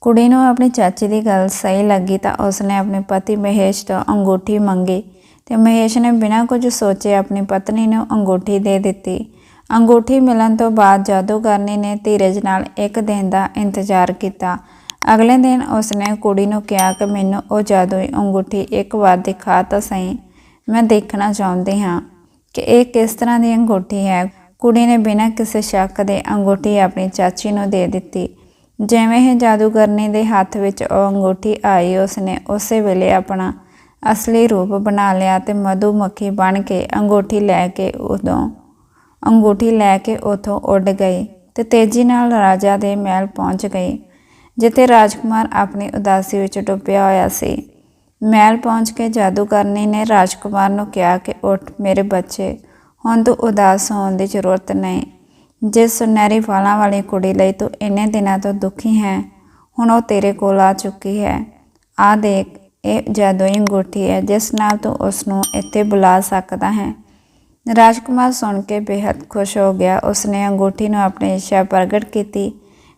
A: ਕੁੜੀ ਨੂੰ ਆਪਣੀ ਚਾਚੀ ਦੀ ਗੱਲ ਸਹੀ ਲੱਗੀ ਤਾਂ ਉਸਨੇ ਆਪਣੇ ਪਤੀ ਮਹੇਸ਼ ਤੋਂ ਅੰਗੂਠੀ ਮੰਗੀ ਤੇ ਮਹੇਸ਼ ਨੇ ਬਿਨਾਂ ਕੁਝ ਸੋਚੇ ਆਪਣੀ ਪਤਨੀ ਨੂੰ ਅੰਗੂਠੀ ਦੇ ਦਿੱਤੀ। ਅੰਗੂਠੀ ਮਿਲਣ ਤੋਂ ਬਾਅਦ ਜਾਦੂਗਰਨੀ ਨੇ ਧੀਰਜ ਨਾਲ ਇੱਕ ਦਿਨ ਦਾ ਇੰਤਜ਼ਾਰ ਕੀਤਾ। ਅਗਲੇ ਦਿਨ ਉਸਨੇ ਕੁੜੀ ਨੂੰ ਕਿਹਾ ਕਿ ਮੈਨੂੰ ਉਹ ਜਾਦੂਈ ਅੰਗੂਠੀ ਇੱਕ ਵਾਰ ਦਿਖਾ ਤਾਂ ਸਹੀ, ਮੈਂ ਦੇਖਣਾ ਚਾਹੁੰਦੀ ਹਾਂ। ਕਿ ਇਹ ਕਿਸ ਤਰ੍ਹਾਂ ਦੀ ਅੰਗੂਠੀ ਹੈ? ਕੁੜੀ ਨੇ ਬਿਨਾਂ ਕਿਸੇ ਸ਼ੱਕ ਦੇ ਅੰਗੂਠੀ ਆਪਣੀ ਚਾਚੀ ਨੂੰ ਦੇ ਦਿੱਤੀ। ਜਿਵੇਂ ਹੀ ਜਾਦੂਗਰਨੀ ਦੇ ਹੱਥ ਵਿੱਚ ਉਹ ਅੰਗੂਠੀ ਆਈ, ਉਸਨੇ ਉਸੇ ਵੇਲੇ ਆਪਣਾ ਅਸਲੀ ਰੂਪ ਬਣਾ ਲਿਆ ਤੇ ਮਧੂਮੱਖੀ ਬਣ ਕੇ ਅੰਗੂਠੀ ਲੈ ਕੇ ਉਦੋਂ, ਅੰਗੂਠੀ ਲੈ ਕੇ ਉਥੋਂ ਉੱਡ ਗਈ ਤੇ ਤੇਜ਼ੀ ਨਾਲ ਰਾਜਾ ਦੇ ਮਹਿਲ ਪਹੁੰਚ ਗਈ, ਜਿੱਥੇ ਰਾਜਕੁਮਾਰ ਆਪਣੀ ਉਦਾਸੀ ਵਿੱਚ ਡੁੱਬਿਆ ਹੋਇਆ ਸੀ। ਮਹਿਲ ਪਹੁੰਚ ਕੇ ਜਾਦੂਗਰਨੀ ਨੇ ਰਾਜਕੁਮਾਰ ਨੂੰ ਕਿਹਾ ਕਿ ਉੱਠ ਮੇਰੇ ਬੱਚੇ, ਹੁਣ ਤੂੰ ਉਦਾਸ ਹੋਣ ਦੀ ਜ਼ਰੂਰਤ ਨਹੀਂ। ਜਿਸ ਸੁਨਹਿਰੀ ਵਾਲਾਂ ਵਾਲੀ ਕੁੜੀ ਲਈ ਤੂੰ ਇੰਨੇ ਦਿਨਾਂ ਤੋਂ ਦੁਖੀ ਹੈ, ਹੁਣ ਉਹ ਤੇਰੇ ਕੋਲ ਆ ਚੁੱਕੀ ਹੈ। ਆ ਦੇਖ, ਇਹ ਜਾਦੂਈ ਅੰਗੂਠੀ ਹੈ, ਜਿਸ ਨਾਲ ਤੂੰ ਉਸ ਨੂੰ ਇੱਥੇ ਬੁਲਾ ਸਕਦਾ ਹੈ। ਰਾਜਕੁਮਾਰ ਸੁਣ ਕੇ ਬੇहद ਖੁਸ਼ ਹੋ ਗਿਆ। ਉਸਨੇ ਅੰਗੂਠੀ ਨੂੰ ਆਪਣੀ ਇੱਛਾ ਪ੍ਰਗਟ ਕੀਤੀ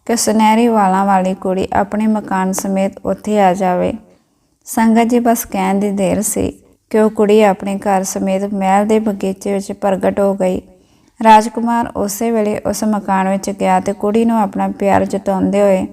A: ਕਿ ਸੁਨਹਿਰੀ ਵਾਲਾਂ ਵਾਲੀ ਕੁੜੀ ਆਪਣੇ ਮਕਾਨ ਸਮੇਤ ਉੱਥੇ ਆ ਜਾਵੇ। ਸੰਗਤ ਜੀ ਬਸ ਕਹਿਣ ਦੀ ਦੇਰ ਸੀ ਕਿ ਉਹ ਕੁੜੀ ਆਪਣੇ ਘਰ ਸਮੇਤ ਮਹਿਲ ਦੇ ਬਗੀਚੇ ਵਿੱਚ ਪ੍ਰਗਟ ਹੋ ਗਈ। ਰਾਜਕੁਮਾਰ ਉਸੇ ਵੇਲੇ ਉਸ ਮਕਾਨ ਵਿੱਚ ਗਿਆ ਤੇ ਕੁੜੀ ਨੂੰ ਆਪਣਾ ਪਿਆਰ ਜਤਾਉਂਦੇ ਹੋਏ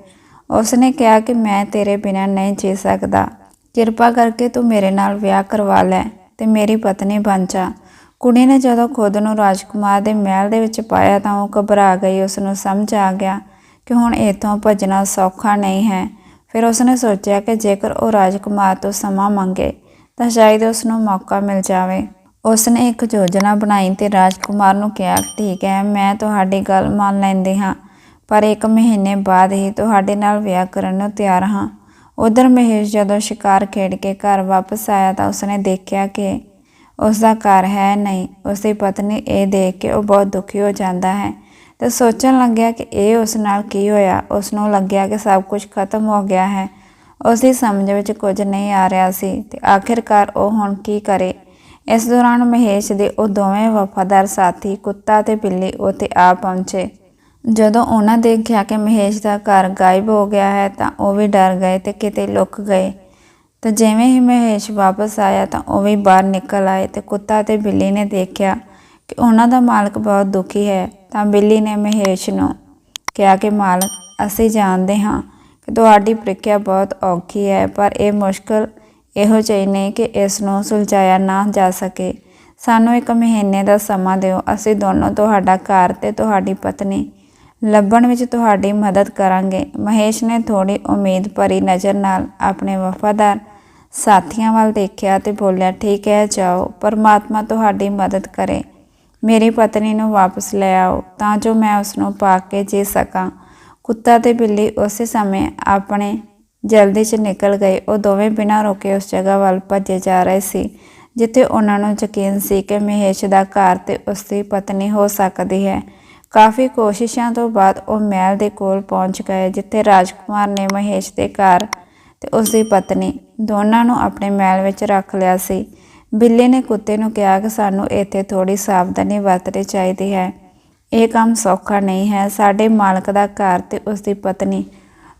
A: ਉਸਨੇ ਕਿਹਾ ਕਿ ਮੈਂ ਤੇਰੇ ਬਿਨਾਂ ਨਹੀਂ ਜੀ ਸਕਦਾ। ਕਿਰਪਾ ਕਰਕੇ ਤੂੰ ਮੇਰੇ ਨਾਲ ਵਿਆਹ ਕਰਵਾ ਲੈ ਤੇ ਮੇਰੀ ਪਤਨੀ ਬਣ ਜਾ। ਕੁੜੀ ਨੇ ਜਦੋਂ ਖੁਦ ਨੂੰ ਰਾਜਕੁਮਾਰ ਦੇ ਮਹਿਲ ਦੇ ਵਿੱਚ ਪਾਇਆ ਤਾਂ ਉਹ ਘਬਰਾ ਗਈ। ਉਸ ਨੂੰ ਸਮਝ ਆ ਗਿਆ ਕਿ ਹੁਣ ਇਥੋਂ ਭੱਜਣਾ ਸੌਖਾ ਨਹੀਂ ਹੈ। ਫਿਰ ਉਸਨੇ ਸੋਚਿਆ ਕਿ ਜੇਕਰ ਉਹ ਰਾਜਕੁਮਾਰ ਤੋਂ ਸਮਾਂ ਮੰਗੇ ਤਾਂ ਸ਼ਾਇਦ ਉਸ ਨੂੰ ਮੌਕਾ ਮਿਲ ਜਾਵੇ। ਉਸਨੇ ਇੱਕ ਯੋਜਨਾ ਬਣਾਈ ਤੇ ਰਾਜਕੁਮਾਰ ਨੂੰ ਕਿਹਾ, ਠੀਕ ਹੈ, ਮੈਂ ਤੁਹਾਡੀ ਗੱਲ ਮੰਨ ਲੈਂਦੀ ਹਾਂ, ਪਰ ਇੱਕ ਮਹੀਨੇ ਬਾਅਦ ਹੀ ਤੁਹਾਡੇ ਨਾਲ ਵਿਆਹ ਕਰਨ ਨੂੰ ਤਿਆਰ ਹਾਂ। ਉਧਰ ਮਹੇਸ਼ ਜਦੋਂ ਸ਼ਿਕਾਰ ਖੇਡ ਕੇ ਘਰ ਵਾਪਸ ਆਇਆ ਤਾਂ ਉਸਨੇ ਦੇਖਿਆ ਕਿ ਉਸ ਦਾ ਘਰ ਹੈ ਨਹੀਂ। ਉਸ ਦੀ ਪਤਨੀ ਇਹ ਦੇਖ ਕੇ ਉਹ ਬਹੁਤ ਦੁਖੀ ਹੋ ਜਾਂਦਾ ਹੈ। ਤੇ ਸੋਚਣ ਲੱਗਿਆ ਕਿ ਇਹ ਉਸ ਨਾਲ ਕੀ ਹੋਇਆ ਉਸ ਨੂੰ ਲੱਗਿਆ ਕਿ ਸਭ ਕੁਝ ਖਤਮ ਹੋ ਗਿਆ ਹੈ। ਉਸ ਦੀ ਸਮਝ ਵਿੱਚ ਕੁਝ ਨਹੀਂ ਆ ਰਿਹਾ ਸੀ ਤੇ ਆਖਿਰਕਾਰ ਉਹ ਹੁਣ ਕੀ ਕਰੇ? ਇਸ ਦੌਰਾਨ ਮਹੇਸ਼ ਦੇ ਉਹ ਦੋਵੇਂ ਵਫਾਦਾਰ ਸਾਥੀ ਕੁੱਤਾ ਤੇ ਬਿੱਲੀ ਉੱਥੇ ਆ ਪਹੁੰਚੇ। ਜਦੋਂ ਉਹਨਾਂ ਦੇਖਿਆ ਕਿ ਮਹੇਸ਼ ਦਾ ਘਰ ਗਾਇਬ ਹੋ ਗਿਆ ਹੈ ਤਾਂ ਉਹ ਵੀ ਡਰ ਗਏ ਤੇ ਕਿਤੇ ਲੁਕ ਗਏ। ਤੇ ਜਿਵੇਂ ਹੀ ਮਹੇਸ਼ ਵਾਪਸ ਆਇਆ ਤਾਂ ਉਹ ਵੀ ਬਾਹਰ ਨਿਕਲ ਆਏ ਤੇ ਕੁੱਤਾ ਤੇ ਬਿੱਲੀ ਨੇ ਦੇਖਿਆ ਕਿ ਉਹਨਾਂ ਦਾ ਮਾਲਕ ਬਹੁਤ ਦੁਖੀ ਹੈ, ਤਾਂ ਬਿੱਲੀ ਨੇ ਮਹੇਸ਼ ਨੂੰ ਕਿਹਾ ਕਿ, ਮਾਲਕ, ਅਸੀਂ ਜਾਣਦੇ ਹਾਂ ਕਿ ਤੁਹਾਡੀ ਪ੍ਰੀਖਿਆ ਬਹੁਤ ਔਖੀ ਹੈ, ਪਰ ਇਹ ਮੁਸ਼ਕਲ ਇਹੋ ਜਿਹੀ ਨਹੀਂ ਕਿ ਇਸ ਨੂੰ ਸੁਲਝਾਇਆ ਨਾ ਜਾ ਸਕੇ। ਸਾਨੂੰ ਇੱਕ ਮਹੀਨੇ ਦਾ ਸਮਾਂ ਦਿਓ। ਅਸੀਂ ਦੋਨੋਂ ਤੁਹਾਡਾ ਘਰ ਤੇ ਤੁਹਾਡੀ ਪਤਨੀ ਲੱਭਣ ਵਿੱਚ ਤੁਹਾਡੀ ਮਦਦ ਕਰਾਂਗੇ। ਮਹੇਸ਼ ਨੇ ਥੋੜੀ ਉਮੀਦ ਭਰੀ ਨਜ਼ਰ ਨਾਲ ਆਪਣੇ ਵਫਾਦਾਰ ਸਾਥੀਆਂ ਵੱਲ ਦੇਖਿਆ ਤੇ ਬੋਲਿਆ, ਠੀਕ ਹੈ, ਜਾਓ। ਪਰਮਾਤਮਾ ਤੁਹਾਡੀ ਮਦਦ ਕਰੇ। ਮੇਰੀ ਪਤਨੀ ਨੂੰ ਵਾਪਸ ਲੈ ਆਓ, ਤਾਂ ਜੋ ਮੈਂ ਉਸ ਨੂੰ ਪਾ ਕੇ ਜੀ ਸਕਾਂ। ਕੁੱਤਾ ਤੇ ਬਿੱਲੀ ਉਸੇ ਸਮੇਂ ਆਪਣੇ ਜਲਦੀ 'ਚ ਨਿਕਲ ਗਏ। ਉਹ ਦੋਵੇਂ ਬਿਨਾਂ ਰੋਕੇ ਉਸ ਜਗ੍ਹਾ ਵੱਲ ਭੱਜੇ ਜਾ ਰਹੇ ਸੀ, ਜਿੱਥੇ ਉਹਨਾਂ ਨੂੰ ਯਕੀਨ ਸੀ ਕਿ ਮਹੇਸ਼ ਦਾ ਘਰ ਤੇ ਉਸ ਦੀ ਪਤਨੀ ਹੋ ਸਕਦੀ ਹੈ। ਕਾਫੀ ਕੋਸ਼ਿਸ਼ਾਂ ਤੋਂ ਬਾਅਦ ਉਹ ਮਹਿਲ ਦੇ ਕੋਲ ਪਹੁੰਚ ਗਏ, ਜਿੱਥੇ ਰਾਜਕੁਮਾਰ ਨੇ ਮਹੇਸ਼ ਦੇ ਘਰ ਤੇ ਉਸ ਦੀ ਪਤਨੀ ਦੋਨਾਂ ਨੂੰ ਆਪਣੇ ਮਹਿਲ ਵਿੱਚ ਰੱਖ ਲਿਆ ਸੀ। ਬਿੱਲੀ ਨੇ ਕੁੱਤੇ ਨੂੰ ਕਿਹਾ ਕਿ ਸਾਨੂੰ ਇੱਥੇ ਥੋੜੀ ਸਾਵਧਾਨੀ ਵਰਤਣੀ ਚਾਹੀਦੀ ਹੈ। ਇਹ ਕੰਮ ਸੌਖਾ ਨਹੀਂ ਹੈ। ਸਾਡੇ ਮਾਲਕ ਦਾ ਘਰ ਤੇ ਉਸ ਦੀ ਪਤਨੀ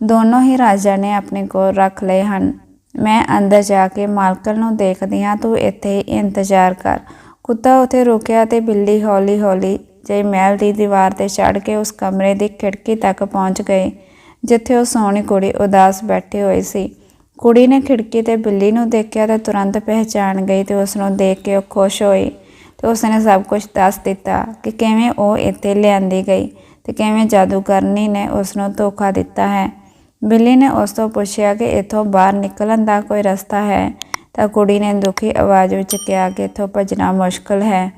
A: ਦੋਨੋਂ ਹੀ ਰਾਜਾ ਨੇ ਆਪਣੇ ਕੋਲ ਰੱਖ ਲਏ ਹਨ। ਮੈਂ ਅੰਦਰ ਜਾ ਕੇ ਮਾਲਕਨ ਨੂੰ ਦੇਖਦੀ ਹਾਂ। ਤੂੰ ਇੱਥੇ ਹੀ ਇੰਤਜ਼ਾਰ ਕਰ। ਕੁੱਤਾ ਉੱਥੇ ਰੁਕਿਆ ਤੇ ਬਿੱਲੀ ਹੌਲੀ-ਹੌਲੀ ਜੇ ਮਹਿਲ ਦੀ ਦੀਵਾਰ ਤੇ ਚੜ ਕੇ ਉਸ ਕਮਰੇ ਦੀ ਖਿੜਕੀ ਤੱਕ ਪਹੁੰਚ ਗਈ, ਜਿੱਥੇ ਉਹ ਸੋਹਣੀ ਕੁੜੀ ਉਦਾਸ ਬੈਠੀ ਹੋਈ ਸੀ। ਕੁੜੀ ਨੇ ਖਿੜਕੀ ਤੇ ਬਿੱਲੀ ਨੂੰ ਦੇਖਿਆ ਤੇ ਤੁਰੰਤ ਪਹਿਚਾਣ ਗਈ ਤੇ ਉਸ ਨੂੰ ਦੇਖ ਕੇ ਉਹ ਖੁਸ਼ ਹੋਈ ਤੇ ਉਸ ਨੇ ਸਭ ਕੁਝ ਦੱਸ ਦਿੱਤਾ ਕਿ ਕਿਵੇਂ ਉਹ ਇੱਥੇ ਲਿਆਂਦੀ ਗਈ ਤੇ ਕਿਵੇਂ ਜਾਦੂਗਰਨੀ ਨੇ ਉਸ ਨੂੰ ਧੋਖਾ ਦਿੱਤਾ ਹੈ। ਬਿੱਲੀ ਨੇ ਉਸ ਤੋਂ ਪੁੱਛਿਆ ਕਿ ਇੱਥੋਂ ਬਾਹਰ ਨਿਕਲਣ ਦਾ ਕੋਈ ਰਸਤਾ ਹੈ ਤਾਂ ਕੁੜੀ ਨੇ ਦੁਖੀ ਆਵਾਜ਼ ਵਿੱਚ ਕਿਹਾ ਕਿ ਇੱਥੋਂ ਭੱਜਣਾ ਮੁਸ਼ਕਲ ਹੈ।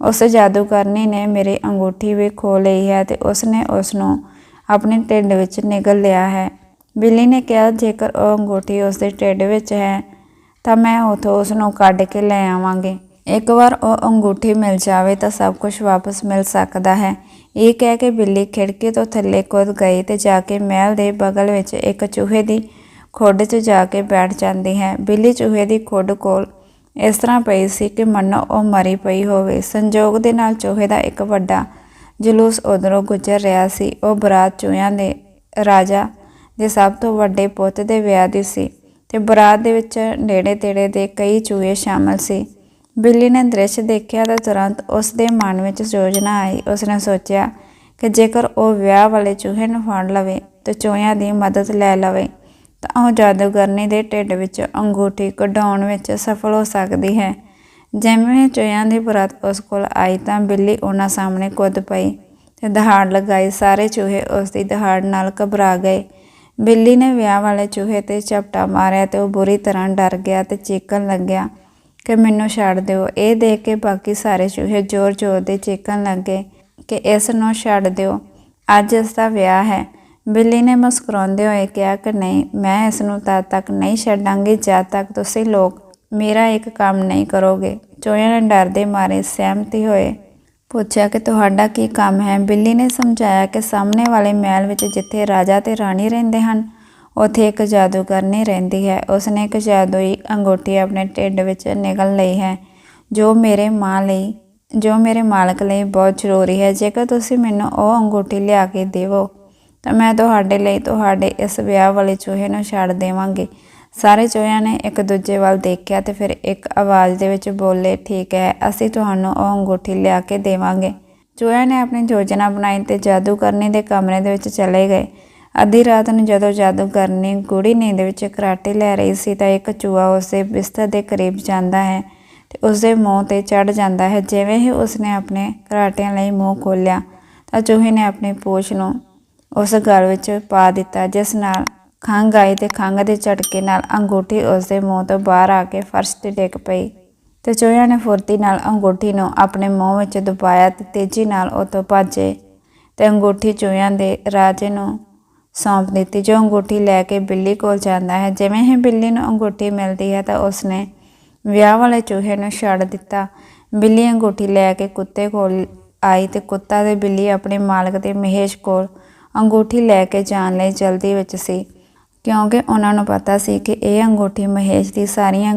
A: ਉਸ ਜਾਦੂਗਰਨੀ ਨੇ ਮੇਰੀ ਅੰਗੂਠੀ ਵੀ ਖੋ ਲਈ ਹੈ ਤੇ ਉਸ ਨੇ ਉਸ ਨੂੰ ਆਪਣੇ ਢਿੱਡ ਵਿੱਚ ਨਿਗਲ ਲਿਆ ਹੈ। ਬਿੱਲੀ ਨੇ ਕਿਹਾ, ਜੇਕਰ ਉਹ ਅੰਗੂਠੀ ਉਸ ਦੇ ਢਿੱਡ ਵਿੱਚ ਹੈ, ਤਾਂ ਮੈਂ ਉਥੋਂ ਉਸ ਨੂੰ ਕੱਢ ਕੇ ਲੈ ਆਵਾਂਗੀ। ਇੱਕ ਵਾਰ ਉਹ ਅੰਗੂਠੀ ਮਿਲ ਜਾਵੇ ਤਾਂ ਸਭ ਕੁਝ ਵਾਪਸ ਮਿਲ ਸਕਦਾ ਹੈ। ਇਹ ਕਹਿ ਕੇ ਬਿੱਲੀ ਖਿੜਕੀ ਤੋਂ ਥੱਲੇ ਕੁੱਦ ਗਈ ਤੇ ਜਾ ਕੇ ਮਹਿਲ ਦੇ ਬਗਲ ਵਿੱਚ ਇੱਕ ਚੂਹੇ ਦੀ ਖੁੱਡ 'ਚ ਜਾ ਕੇ ਬੈਠ ਜਾਂਦੀ ਹੈ। ਬਿੱਲੀ ਚੂਹੇ ਦੀ ਖੁੱਡ ਕੋਲ ਇਸ ਤਰ੍ਹਾਂ ਪਈ ਸੀ ਕਿ ਮੰਨੋ ਉਹ ਮਰੀ ਪਈ ਹੋਵੇ। ਸੰਜੋਗ ਦੇ ਨਾਲ ਚੂਹੇ ਦਾ ਇੱਕ ਵੱਡਾ ਜਲੂਸ ਉਧਰੋਂ ਗੁਜ਼ਰ ਰਿਹਾ ਸੀ। ਉਹ ਬਰਾਤ ਚੂਹਿਆਂ ਦੇ ਰਾਜਾ ਦੇ ਸਭ ਤੋਂ ਵੱਡੇ ਪੁੱਤ ਦੇ ਵਿਆਹ ਦੀ ਸੀ ਤੇ ਬਰਾਤ ਦੇ ਵਿੱਚ ਨੇੜੇ ਤੇੜੇ ਦੇ ਕਈ ਚੂਹੇ ਸ਼ਾਮਲ ਸੀ। ਬਿੱਲੀ ਨੇ ਦ੍ਰਿਸ਼ ਦੇਖਿਆ ਤਾਂ ਤੁਰੰਤ ਉਸ ਦੇ ਮਨ ਵਿੱਚ ਯੋਜਨਾ ਆਈ। ਉਸ ਨੇ ਸੋਚਿਆ ਕਿ ਜੇਕਰ ਉਹ ਵਿਆਹ ਵਾਲੇ ਚੂਹੇ ਨੂੰ ਫੜ ਲਵੇ ਤੇ ਚੂਹਿਆਂ ਦੀ ਮਦਦ ਲੈ ਲਵੇ, ਤਾਂ ਉਹ ਜਾਦੂਗਰਨੀ ਦੇ ਢਿੱਡ ਵਿੱਚ ਅੰਗੂਠੀ ਕਢਾਉਣ ਵਿੱਚ ਸਫਲ ਹੋ ਸਕਦੀ ਹੈ। ਜਿਵੇਂ ਚੂਹਿਆਂ ਦੀ ਬਰਾਤ ਉਸ ਕੋਲ ਆਈ ਤਾਂ ਬਿੱਲੀ ਉਹਨਾਂ ਸਾਹਮਣੇ ਕੁੱਦ ਪਈ ਤੇ ਦਹਾੜ ਲਗਾਈ। ਸਾਰੇ ਚੂਹੇ ਉਸ ਦੀ ਦਹਾੜ ਨਾਲ ਘਬਰਾ ਗਏ। ਬਿੱਲੀ ਨੇ ਵਿਆਹ ਵਾਲੇ ਚੂਹੇ ਤੇ ਝਪਟਾ ਮਾਰਿਆ ਤੇ ਉਹ ਬੁਰੀ ਤਰ੍ਹਾਂ ਡਰ ਗਿਆ ਤੇ ਚੀਕਣ ਲੱਗਿਆ ਕਿ ਮੈਨੂੰ ਛੱਡ ਦਿਓ। ਇਹ ਦੇਖ ਕੇ ਬਾਕੀ ਸਾਰੇ ਚੂਹੇ ਜ਼ੋਰ-ਜ਼ੋਰ ਦੇ ਚੀਕਣ ਲੱਗੇ ਕਿ ਇਸ ਨੂੰ ਛੱਡ ਦਿਓ। ਅੱਜ ਇਸ ਦਾ ਵਿਆਹ ਹੈ। ਬਿੱਲੀ ਨੇ ਮੁਸਕਰਾਉਂਦੇ ਹੋਏ ਕਿਹਾ ਕਿ ਨਹੀਂ, ਮੈਂ ਇਸ ਨੂੰ ਤਦ ਤੱਕ ਨਹੀਂ ਛੱਡਾਂਗੀ ਜਦ ਤੱਕ ਤੁਸੀਂ ਲੋਕ ਮੇਰਾ ਇੱਕ ਕੰਮ ਨਹੀਂ ਕਰੋਗੇ। ਚੋਇਆ ਨੇ ਡਰਦੇ ਮਾਰੇ ਸਹਿਮਤੀ ਹੋਏ। ਪੁੱਛਿਆ ਕਿ ਤੁਹਾਡਾ ਕੀ ਕੰਮ ਹੈ? ਬਿੱਲੀ ਨੇ ਸਮਝਾਇਆ ਕਿ ਸਾਹਮਣੇ ਵਾਲੇ ਮਹਿਲ ਵਿੱਚ ਜਿੱਥੇ ਰਾਜਾ ਤੇ ਰਾਣੀ ਰਹਿੰਦੇ ਹਨ, ਉੱਥੇ ਇੱਕ ਜਾਦੂਗਰਨੀ ਰਹਿੰਦੀ ਹੈ। ਉਸਨੇ ਇੱਕ ਜਾਦੂਈ ਅੰਗੂਠੀ ਆਪਣੇ ਢਿੱਡ ਵਿੱਚ ਨਿਗਲ ਲਈ ਹੈ। ਜੋ ਮੇਰੇ ਮਾਂ ਲਈ, ਜੋ ਮੇਰੇ ਮਾਲਕ ਲਈ ਬਹੁਤ ਜ਼ਰੂਰੀ ਹੈ। ਜੇਕਰ ਤੁਸੀਂ ਮੈਨੂੰ ਉਹ ਅੰਗੂਠੀ ਲਿਆ ਕੇ ਦੇਵੋ, ਤਾਂ ਮੈਂ ਤੁਹਾਡੇ ਲਈ ਤੁਹਾਡੇ ਇਸ ਵਿਆਹ ਵਾਲੇ ਚੂਹੇ ਨੂੰ ਛੱਡ ਦੇਵਾਂਗੀ। ਸਾਰੇ ਚੂਹਿਆਂ ਨੇ ਇੱਕ ਦੂਜੇ ਵੱਲ ਦੇਖਿਆ ਤੇ ਫਿਰ ਇੱਕ ਆਵਾਜ਼ ਦੇ ਵਿੱਚ ਬੋਲੇ, ਠੀਕ ਹੈ, ਅਸੀਂ ਤੁਹਾਨੂੰ ਉਹ ਅੰਗੂਠੀ ਲਿਆ ਕੇ ਦੇਵਾਂਗੇ। ਚੂਹਿਆਂ ਨੇ ਆਪਣੀ ਯੋਜਨਾ ਬਣਾਈ ਤੇ ਜਾਦੂਗਰਨੀ ਦੇ ਕਮਰੇ ਦੇ ਵਿੱਚ ਚਲੇ ਗਏ। ਅੱਧੀ ਰਾਤ ਨੂੰ ਜਦੋਂ ਜਾਦੂ ਕਰਨੀ ਗੂੜੀ ਨੀਂਦ ਵਿੱਚ ਕਰਾਟੇ ਲੈ ਰਹੀ ਸੀ ਤਾਂ ਇੱਕ ਚੂਹਾ ਉਸਦੇ ਬਿਸਤਰ ਦੇ ਕਰੀਬ ਜਾਂਦਾ ਹੈ ਤੇ ਉਸਦੇ ਮੂੰਹ ਤੇ ਚੜ ਜਾਂਦਾ ਹੈ। ਜਿਵੇਂ ਹੀ ਉਸਨੇ ਆਪਣੇ ਕਰਾਟਿਆਂ ਲਈ ਮੂੰਹ ਖੋਲ੍ਹਿਆ ਤਾਂ ਚੂਹੇ ਨੇ ਆਪਣੀ ਪੂਛ ਨੂੰ ਉਸ ਗਲ ਵਿੱਚ ਪਾ ਦਿੱਤਾ, ਜਿਸ ਨਾਲ ਖੰਘ ਆਈ ਤੇ ਖੰਘ ਦੇ ਝਟਕੇ ਨਾਲ ਅੰਗੂਠੀ ਉਸਦੇ ਮੂੰਹ ਤੋਂ ਬਾਹਰ ਆ ਕੇ ਫਰਸ਼ ਤੇ ਡਿੱਗ ਪਈ ਤੇ ਚੂਹਿਆਂ ਨੇ ਫੁਰਤੀ ਨਾਲ ਅੰਗੂਠੀ ਨੂੰ ਆਪਣੇ ਮੂੰਹ ਵਿੱਚ ਦਬਾਇਆ ਤੇ ਤੇਜ਼ੀ ਨਾਲ ਉਤੋਂ ਭੱਜੇ ਤੇ ਅੰਗੂਠੀ ਚੂਹਿਆਂ ਦੇ ਰਾਜੇ ਨੂੰ ਸੌਂਪ ਦਿੱਤੀ। ਜੋ ਅੰਗੂਠੀ ਲੈ ਕੇ ਬਿੱਲੀ ਕੋਲ ਜਾਂਦਾ ਹੈ, ਜਿਵੇਂ ਹੀ ਬਿੱਲੀ ਨੂੰ ਅੰਗੂਠੀ ਮਿਲਦੀ ਹੈ ਤਾਂ ਉਸਨੇ ਵਿਆਹ ਵਾਲੇ ਚੂਹੇ ਨੂੰ ਛੱਡ ਦਿੱਤਾ। ਬਿੱਲੀ ਅੰਗੂਠੀ ਲੈ ਕੇ ਕੁੱਤੇ ਕੋਲ ਆਈ ਤੇ ਕੁੱਤਾ ਤੇ ਬਿੱਲੀ ਆਪਣੇ ਮਾਲਕ ਦੇ ਮਹੇਸ਼ ਕੋਲ ਅੰਗੂਠੀ ਲੈ ਕੇ ਜਾਣ ਲਈ ਜਲਦੀ ਵਿੱਚ ਸੀ। ਕਿਉਂਕਿ ਉਹਨਾਂ ਨੂੰ ਪਤਾ ਸੀ ਕਿ ਇਹ ਅੰਗੂਠੀ ਮਹੇਸ਼ ਦੀ ਸਾਰੀਆਂ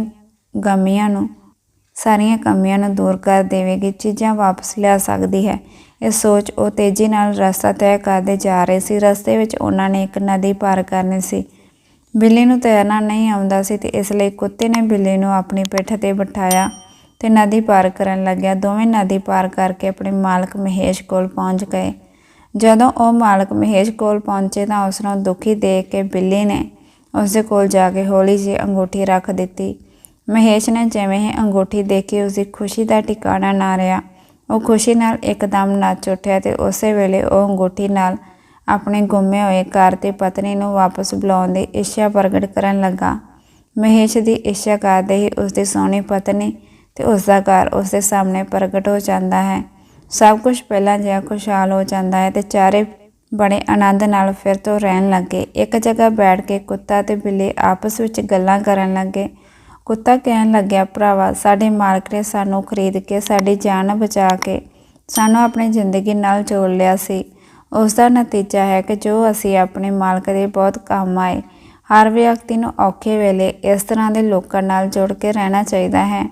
A: ਗਮੀਆਂ ਨੂੰ, ਸਾਰੀਆਂ ਕਮੀਆਂ ਨੂੰ ਦੂਰ ਕਰ ਦੇਵੇਗੀ, ਚੀਜ਼ਾਂ ਵਾਪਸ ਲਿਆ ਸਕਦੀ ਹੈ। ਇਹ ਸੋਚ ਉਹ ਤੇਜ਼ੀ ਨਾਲ ਰਸਤਾ ਤੈਅ ਕਰਦੇ ਜਾ ਰਹੇ ਸੀ। ਰਸਤੇ ਵਿੱਚ ਉਹਨਾਂ ਨੇ ਇੱਕ ਨਦੀ ਪਾਰ ਕਰਨੀ ਸੀ। ਬਿੱਲੀ ਨੂੰ ਤੈਰਨਾ ਨਹੀਂ ਆਉਂਦਾ ਸੀ ਤੇ ਇਸ ਲਈ ਕੁੱਤੇ ਨੇ ਬਿੱਲੀ ਨੂੰ ਆਪਣੀ ਪਿੱਠ ਤੇ ਬਿਠਾਇਆ ਤੇ ਨਦੀ ਪਾਰ ਕਰਨ ਲੱਗਿਆ। ਦੋਵੇਂ ਨਦੀ ਪਾਰ ਕਰਕੇ ਆਪਣੇ ਮਾਲਕ ਮਹੇਸ਼ ਕੋਲ ਪਹੁੰਚ ਗਏ। ਜਦੋਂ ਉਹ ਮਾਲਕ ਮਹੇਸ਼ ਕੋਲ ਪਹੁੰਚੇ ਤਾਂ ਉਸ ਨੂੰ ਦੁਖੀ ਦੇਖ ਕੇ ਬਿੱਲੀ ਨੇ ਉਸ ਦੇ ਕੋਲ ਜਾ ਕੇ ਹੌਲੀ ਜਿਹੀ ਅੰਗੂਠੀ ਰੱਖ ਦਿੱਤੀ। ਮਹੇਸ਼ ਨੇ ਜਿਵੇਂ ਹੀ ਅੰਗੂਠੀ ਦੇਖੀ ਉਸ ਦੀ ਖੁਸ਼ੀ ਦਾ ਟਿਕਾਣਾ ਨਾ ਰਿਹਾ। ਉਹ ਖੁਸ਼ੀ ਨਾਲ ਇੱਕਦਮ ਨੱਚ ਉੱਠਿਆ ਤੇ ਉਸੇ ਵੇਲੇ ਉਹ ਅੰਗੂਠੀ ਨਾਲ ਆਪਣੇ ਗੁੰਮੇ ਹੋਏ ਘਰ ਤੇ ਪਤਨੀ ਨੂੰ ਵਾਪਸ ਬੁਲਾਉਣ ਦੀ ਇੱਛਾ ਪ੍ਰਗਟ ਕਰਨ ਲੱਗਾ। ਮਹੇਸ਼ ਦੀ ਇੱਛਾ ਕਰਦੇ ਹੀ ਉਸ ਦੀ ਸੋਹਣੀ ਪਤਨੀ ਤੇ ਉਸ ਦਾ ਘਰ ਉਸ ਦੇ ਸਾਹਮਣੇ ਪ੍ਰਗਟ ਹੋ ਜਾਂਦਾ ਹੈ। ਸਭ ਕੁਝ ਪਹਿਲਾਂ ਜਿਹਾ ਖੁਸ਼ਹਾਲ ਹੋ ਜਾਂਦਾ ਹੈ ਤੇ ਚਾਰੇ ਬੜੇ ਆਨੰਦ ਨਾਲ ਫਿਰ ਤੋਂ ਰਹਿਣ ਲੱਗੇ। ਇੱਕ ਜਗ੍ਹਾ ਬੈਠ ਕੇ ਕੁੱਤਾ ਤੇ ਬਿੱਲੀ ਆਪਸ ਵਿੱਚ ਗੱਲਾਂ ਕਰਨ ਲੱਗੇ। ਕੁੱਤਾ ਕਹਿਣ ਲੱਗਿਆ, ਭਰਾਵਾ, ਸਾਡੇ ਮਾਲਕ ਨੇ ਸਾਨੂੰ ਖਰੀਦ ਕੇ, ਸਾਡੀ ਜਾਨ ਬਚਾ ਕੇ ਸਾਨੂੰ ਆਪਣੀ ਜ਼ਿੰਦਗੀ ਨਾਲ ਜੋੜ ਲਿਆ ਸੀ। ਉਸ ਦਾ ਨਤੀਜਾ ਹੈ ਕਿ ਜੋ ਅਸੀਂ ਆਪਣੇ ਮਾਲਕ ਦੇ ਬਹੁਤ ਕੰਮ ਆਏ, ਹਰ ਵਿਅਕਤੀ ਨੂੰ ਔਖੇ ਵੇਲੇ ਇਸ ਤਰ੍ਹਾਂ ਦੇ ਲੋਕਾਂ ਨਾਲ ਜੁੜ ਕੇ ਰਹਿਣਾ ਚਾਹੀਦਾ ਹੈ।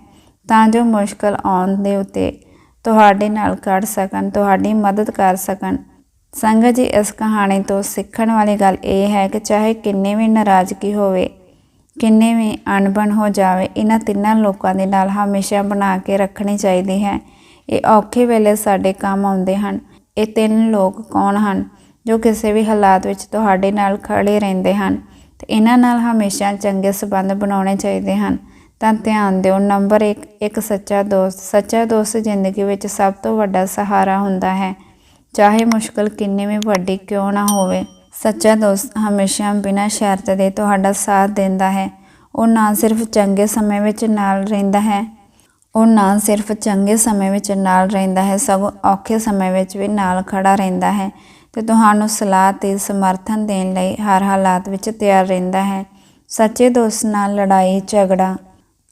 A: ਤਾਂ ਜੋ ਮੁਸ਼ਕਲ ਆਉਣ ਦੇ ਉੱਤੇ ਤੁਹਾਡੇ ਨਾਲ ਖੜ ਸਕਣ, ਤੁਹਾਡੀ ਮਦਦ ਕਰ ਸਕਣ। ਸੰਗਤ ਜੀ, ਇਸ ਕਹਾਣੀ ਤੋਂ ਸਿੱਖਣ ਵਾਲੀ ਗੱਲ ਇਹ ਹੈ ਕਿ ਚਾਹੇ ਕਿੰਨੇ ਵੀ ਨਾਰਾਜ਼ਗੀ ਹੋਵੇ, ਕਿੰਨੇ ਵੀ ਅਣਬਣ ਹੋ ਜਾਵੇ, ਇਹਨਾਂ ਤਿੰਨਾਂ ਲੋਕਾਂ ਦੇ ਨਾਲ ਹਮੇਸ਼ਾ ਬਣਾ ਕੇ ਰੱਖਣੀ ਚਾਹੀਦੀ ਹੈ। ਇਹ ਔਖੇ ਵੇਲੇ ਸਾਡੇ ਕੰਮ ਆਉਂਦੇ ਹਨ। ਇਹ ਤਿੰਨ ਲੋਕ ਕੌਣ ਹਨ ਜੋ ਕਿਸੇ ਵੀ ਹਾਲਾਤ ਵਿੱਚ ਤੁਹਾਡੇ ਨਾਲ ਖੜੇ ਰਹਿੰਦੇ ਹਨ ਤੇ ਇਹਨਾਂ ਨਾਲ ਹਮੇਸ਼ਾ ਚੰਗੇ ਸਬੰਧ ਬਣਾਉਣੇ ਚਾਹੀਦੇ ਹਨ। ਤਾਂ ਧਿਆਨ ਦਿਓ, ਨੰਬਰ 1 ਇੱਕ ਸੱਚਾ ਦੋਸਤ। ਸੱਚਾ ਦੋਸਤ ਜ਼ਿੰਦਗੀ ਵਿੱਚ ਸਭ ਤੋਂ ਵੱਡਾ ਸਹਾਰਾ ਹੁੰਦਾ ਹੈ। ਚਾਹੇ ਮੁਸ਼ਕਲ ਕਿੰਨੀ ਵੀ ਵੱਡੀ ਕਿਉਂ ਨਾ ਹੋਵੇ, ਸੱਚਾ ਦੋਸਤ ਹਮੇਸ਼ਾ ਬਿਨਾਂ ਸ਼ਰਤ ਦੇ ਤੁਹਾਡਾ ਸਾਥ ਦਿੰਦਾ ਹੈ। ਉਹ ਨਾ ਸਿਰਫ ਚੰਗੇ ਸਮੇਂ ਵਿੱਚ ਨਾਲ ਰਹਿੰਦਾ ਹੈ, ਉਹ ਨਾ ਸਿਰਫ ਚੰਗੇ ਸਮੇਂ ਵਿੱਚ ਨਾਲ ਰਹਿੰਦਾ ਹੈ, ਸਗੋਂ ਔਖੇ ਸਮੇਂ ਵਿੱਚ ਵੀ ਨਾਲ ਖੜਾ ਰਹਿੰਦਾ ਹੈ ਤੇ ਤੁਹਾਨੂੰ ਸਲਾਹ ਤੇ ਸਮਰਥਨ ਦੇਣ ਲਈ ਹਰ ਹਾਲਾਤ ਵਿੱਚ ਤਿਆਰ ਰਹਿੰਦਾ ਹੈ। ਸੱਚੇ ਦੋਸਤ ਨਾਲ ਲੜਾਈ, ਝਗੜਾ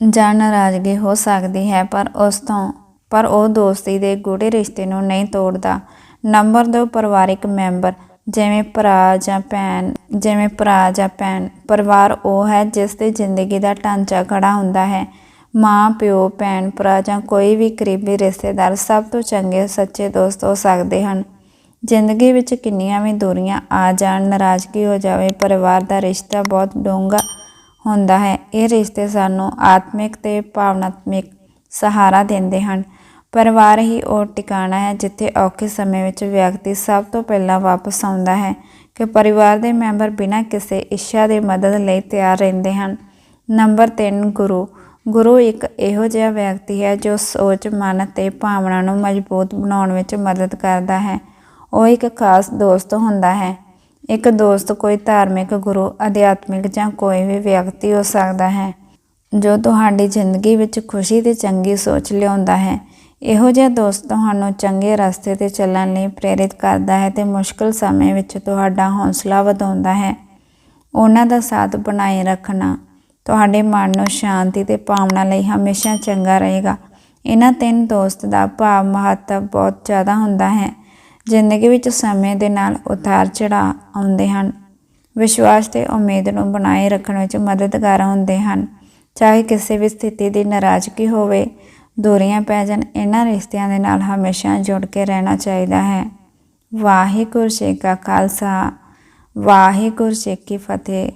A: ਜਾਂ ਨਾਰਾਜ਼ਗੀ ਹੋ ਸਕਦੀ ਹੈ, ਪਰ ਉਸ ਤੋਂ, ਪਰ ਉਹ ਦੋਸਤੀ ਦੇ ਗੂੜੇ ਰਿਸ਼ਤੇ ਨੂੰ ਨਹੀਂ ਤੋੜਦਾ। ਨੰਬਰ 2 ਪਰਿਵਾਰਿਕ ਮੈਂਬਰ, ਜਿਵੇਂ ਭਰਾ ਜਾਂ ਭੈਣ, ਜਿਵੇਂ ਭਰਾ ਜਾਂ ਭੈਣ। ਪਰਿਵਾਰ ਉਹ ਹੈ ਜਿਸ ਤੇ ਜ਼ਿੰਦਗੀ ਦਾ ਢਾਂਚਾ ਖੜਾ ਹੁੰਦਾ ਹੈ। ਮਾਂ, ਪਿਓ, ਭੈਣ, ਭਰਾ ਜਾਂ ਕੋਈ ਵੀ ਕਰੀਬੀ ਰਿਸ਼ਤੇਦਾਰ ਸਭ ਤੋਂ ਚੰਗੇ, ਸੱਚੇ ਦੋਸਤ ਹੋ ਸਕਦੇ ਹਨ। ਜ਼ਿੰਦਗੀ ਵਿੱਚ ਕਿੰਨੀਆਂ ਵੀ ਦੂਰੀਆਂ ਆ ਜਾਣ, ਨਾਰਾਜ਼ਗੀ ਹੋ ਜਾਵੇ, ਪਰਿਵਾਰ ਦਾ ਰਿਸ਼ਤਾ ਬਹੁਤ ਡੂੰਘਾ ਹੁੰਦਾ ਹੈ। ਇਹ ਰਿਸ਼ਤੇ ਸਾਨੂੰ ਆਤਮਿਕ ਤੇ ਭਾਵਨਾਤਮਿਕ ਸਹਾਰਾ ਦਿੰਦੇ ਹਨ। ਪਰਿਵਾਰ ਹੀ ਉਹ ਟਿਕਾਣਾ ਹੈ ਜਿੱਥੇ ਔਖੇ ਸਮੇਂ ਵਿੱਚ ਵਿਅਕਤੀ ਸਭ ਤੋਂ ਪਹਿਲਾਂ ਵਾਪਸ ਆਉਂਦਾ ਹੈ ਕਿ ਪਰਿਵਾਰ ਦੇ ਮੈਂਬਰ ਬਿਨਾਂ ਕਿਸੇ ਇੱਛਾ ਦੇ ਮਦਦ ਲਈ ਤਿਆਰ ਰਹਿੰਦੇ ਹਨ। ਨੰਬਰ 3 ਗੁਰੂ। ਗੁਰੂ ਇੱਕ ਇਹੋ ਜਿਹਾ ਵਿਅਕਤੀ ਹੈ ਜੋ ਸੋਚ, ਮਨ ਤੇ ਭਾਵਨਾ ਨੂੰ ਮਜ਼ਬੂਤ ਬਣਾਉਣ ਵਿੱਚ ਮਦਦ ਕਰਦਾ ਹੈ। ਉਹ ਇੱਕ ਖਾਸ ਦੋਸਤ ਹੁੰਦਾ ਹੈ। ਇੱਕ ਦੋਸਤ, ਕੋਈ ਧਾਰਮਿਕ ਗੁਰੂ, ਅਧਿਆਤਮਿਕ ਜਾਂ ਕੋਈ ਵੀ ਵਿਅਕਤੀ ਹੋ ਸਕਦਾ ਹੈ, ਜੋ ਤੁਹਾਡੀ ਜ਼ਿੰਦਗੀ ਵਿੱਚ ਖੁਸ਼ੀ ਤੇ ਚੰਗੀ ਸੋਚ ਲਿਆਉਂਦਾ ਹੈ। ਇਹੋ ਜਿਹਾ ਦੋਸਤ ਤੁਹਾਨੂੰ ਚੰਗੇ ਰਸਤੇ ਤੇ ਚੱਲਣ ਲਈ ਪ੍ਰੇਰਿਤ ਕਰਦਾ ਹੈ ਤੇ ਮੁਸ਼ਕਲ ਸਮੇਂ ਵਿੱਚ ਤੁਹਾਡਾ ਹੌਸਲਾ ਵਧਾਉਂਦਾ ਹੈ। ਉਹਨਾਂ ਦਾ ਸਾਥ ਬਣਾਏ ਰੱਖਣਾ, ਤੁਹਾਡੇ ਮਨ ਨੂੰ ਸ਼ਾਂਤੀ ਤੇ ਭਾਵਨਾ ਲਈ ਹਮੇਸ਼ਾ ਚੰਗਾ ਰਹੇਗਾ। ਇਹਨਾਂ ਤਿੰਨ ਦੋਸਤ ਦਾ ਭਾਵ ਮਹੱਤਵ ਬਹੁਤ ਜ਼ਿਆਦਾ ਹੁੰਦਾ ਹੈ। ਜ਼ਿੰਦਗੀ ਵਿੱਚ ਸਮੇਂ ਦੇ ਨਾਲ ਉਤਾਰ ਚੜਾਅ ਆਉਂਦੇ ਹਨ। ਵਿਸ਼ਵਾਸ ਤੇ ਉਮੀਦ ਨੂੰ ਬਣਾਏ ਰੱਖਣ ਵਿੱਚ ਮਦਦਗਾਰ ਹੁੰਦੇ ਹਨ। ਚਾਹੇ ਕਿਸੇ ਵੀ ਸਥਿਤੀ ਦੀ ਨਾਰਾਜ਼ਗੀ ਹੋਵੇ, ਦੂਰੀਆਂ ਪੈ ਜਾਣ, ਇਹਨਾਂ ਰਿਸ਼ਤਿਆਂ ਦੇ ਨਾਲ ਹਮੇਸ਼ਾ ਜੁੜ ਕੇ ਰਹਿਣਾ ਚਾਹੀਦਾ ਹੈ। ਵਾਹਿਗੁਰੂ ਜੀ ਕਾ ਖਾਲਸਾ, ਵਾਹਿਗੁਰੂ ਜੀ ਕੀ ਫਤਿਹ।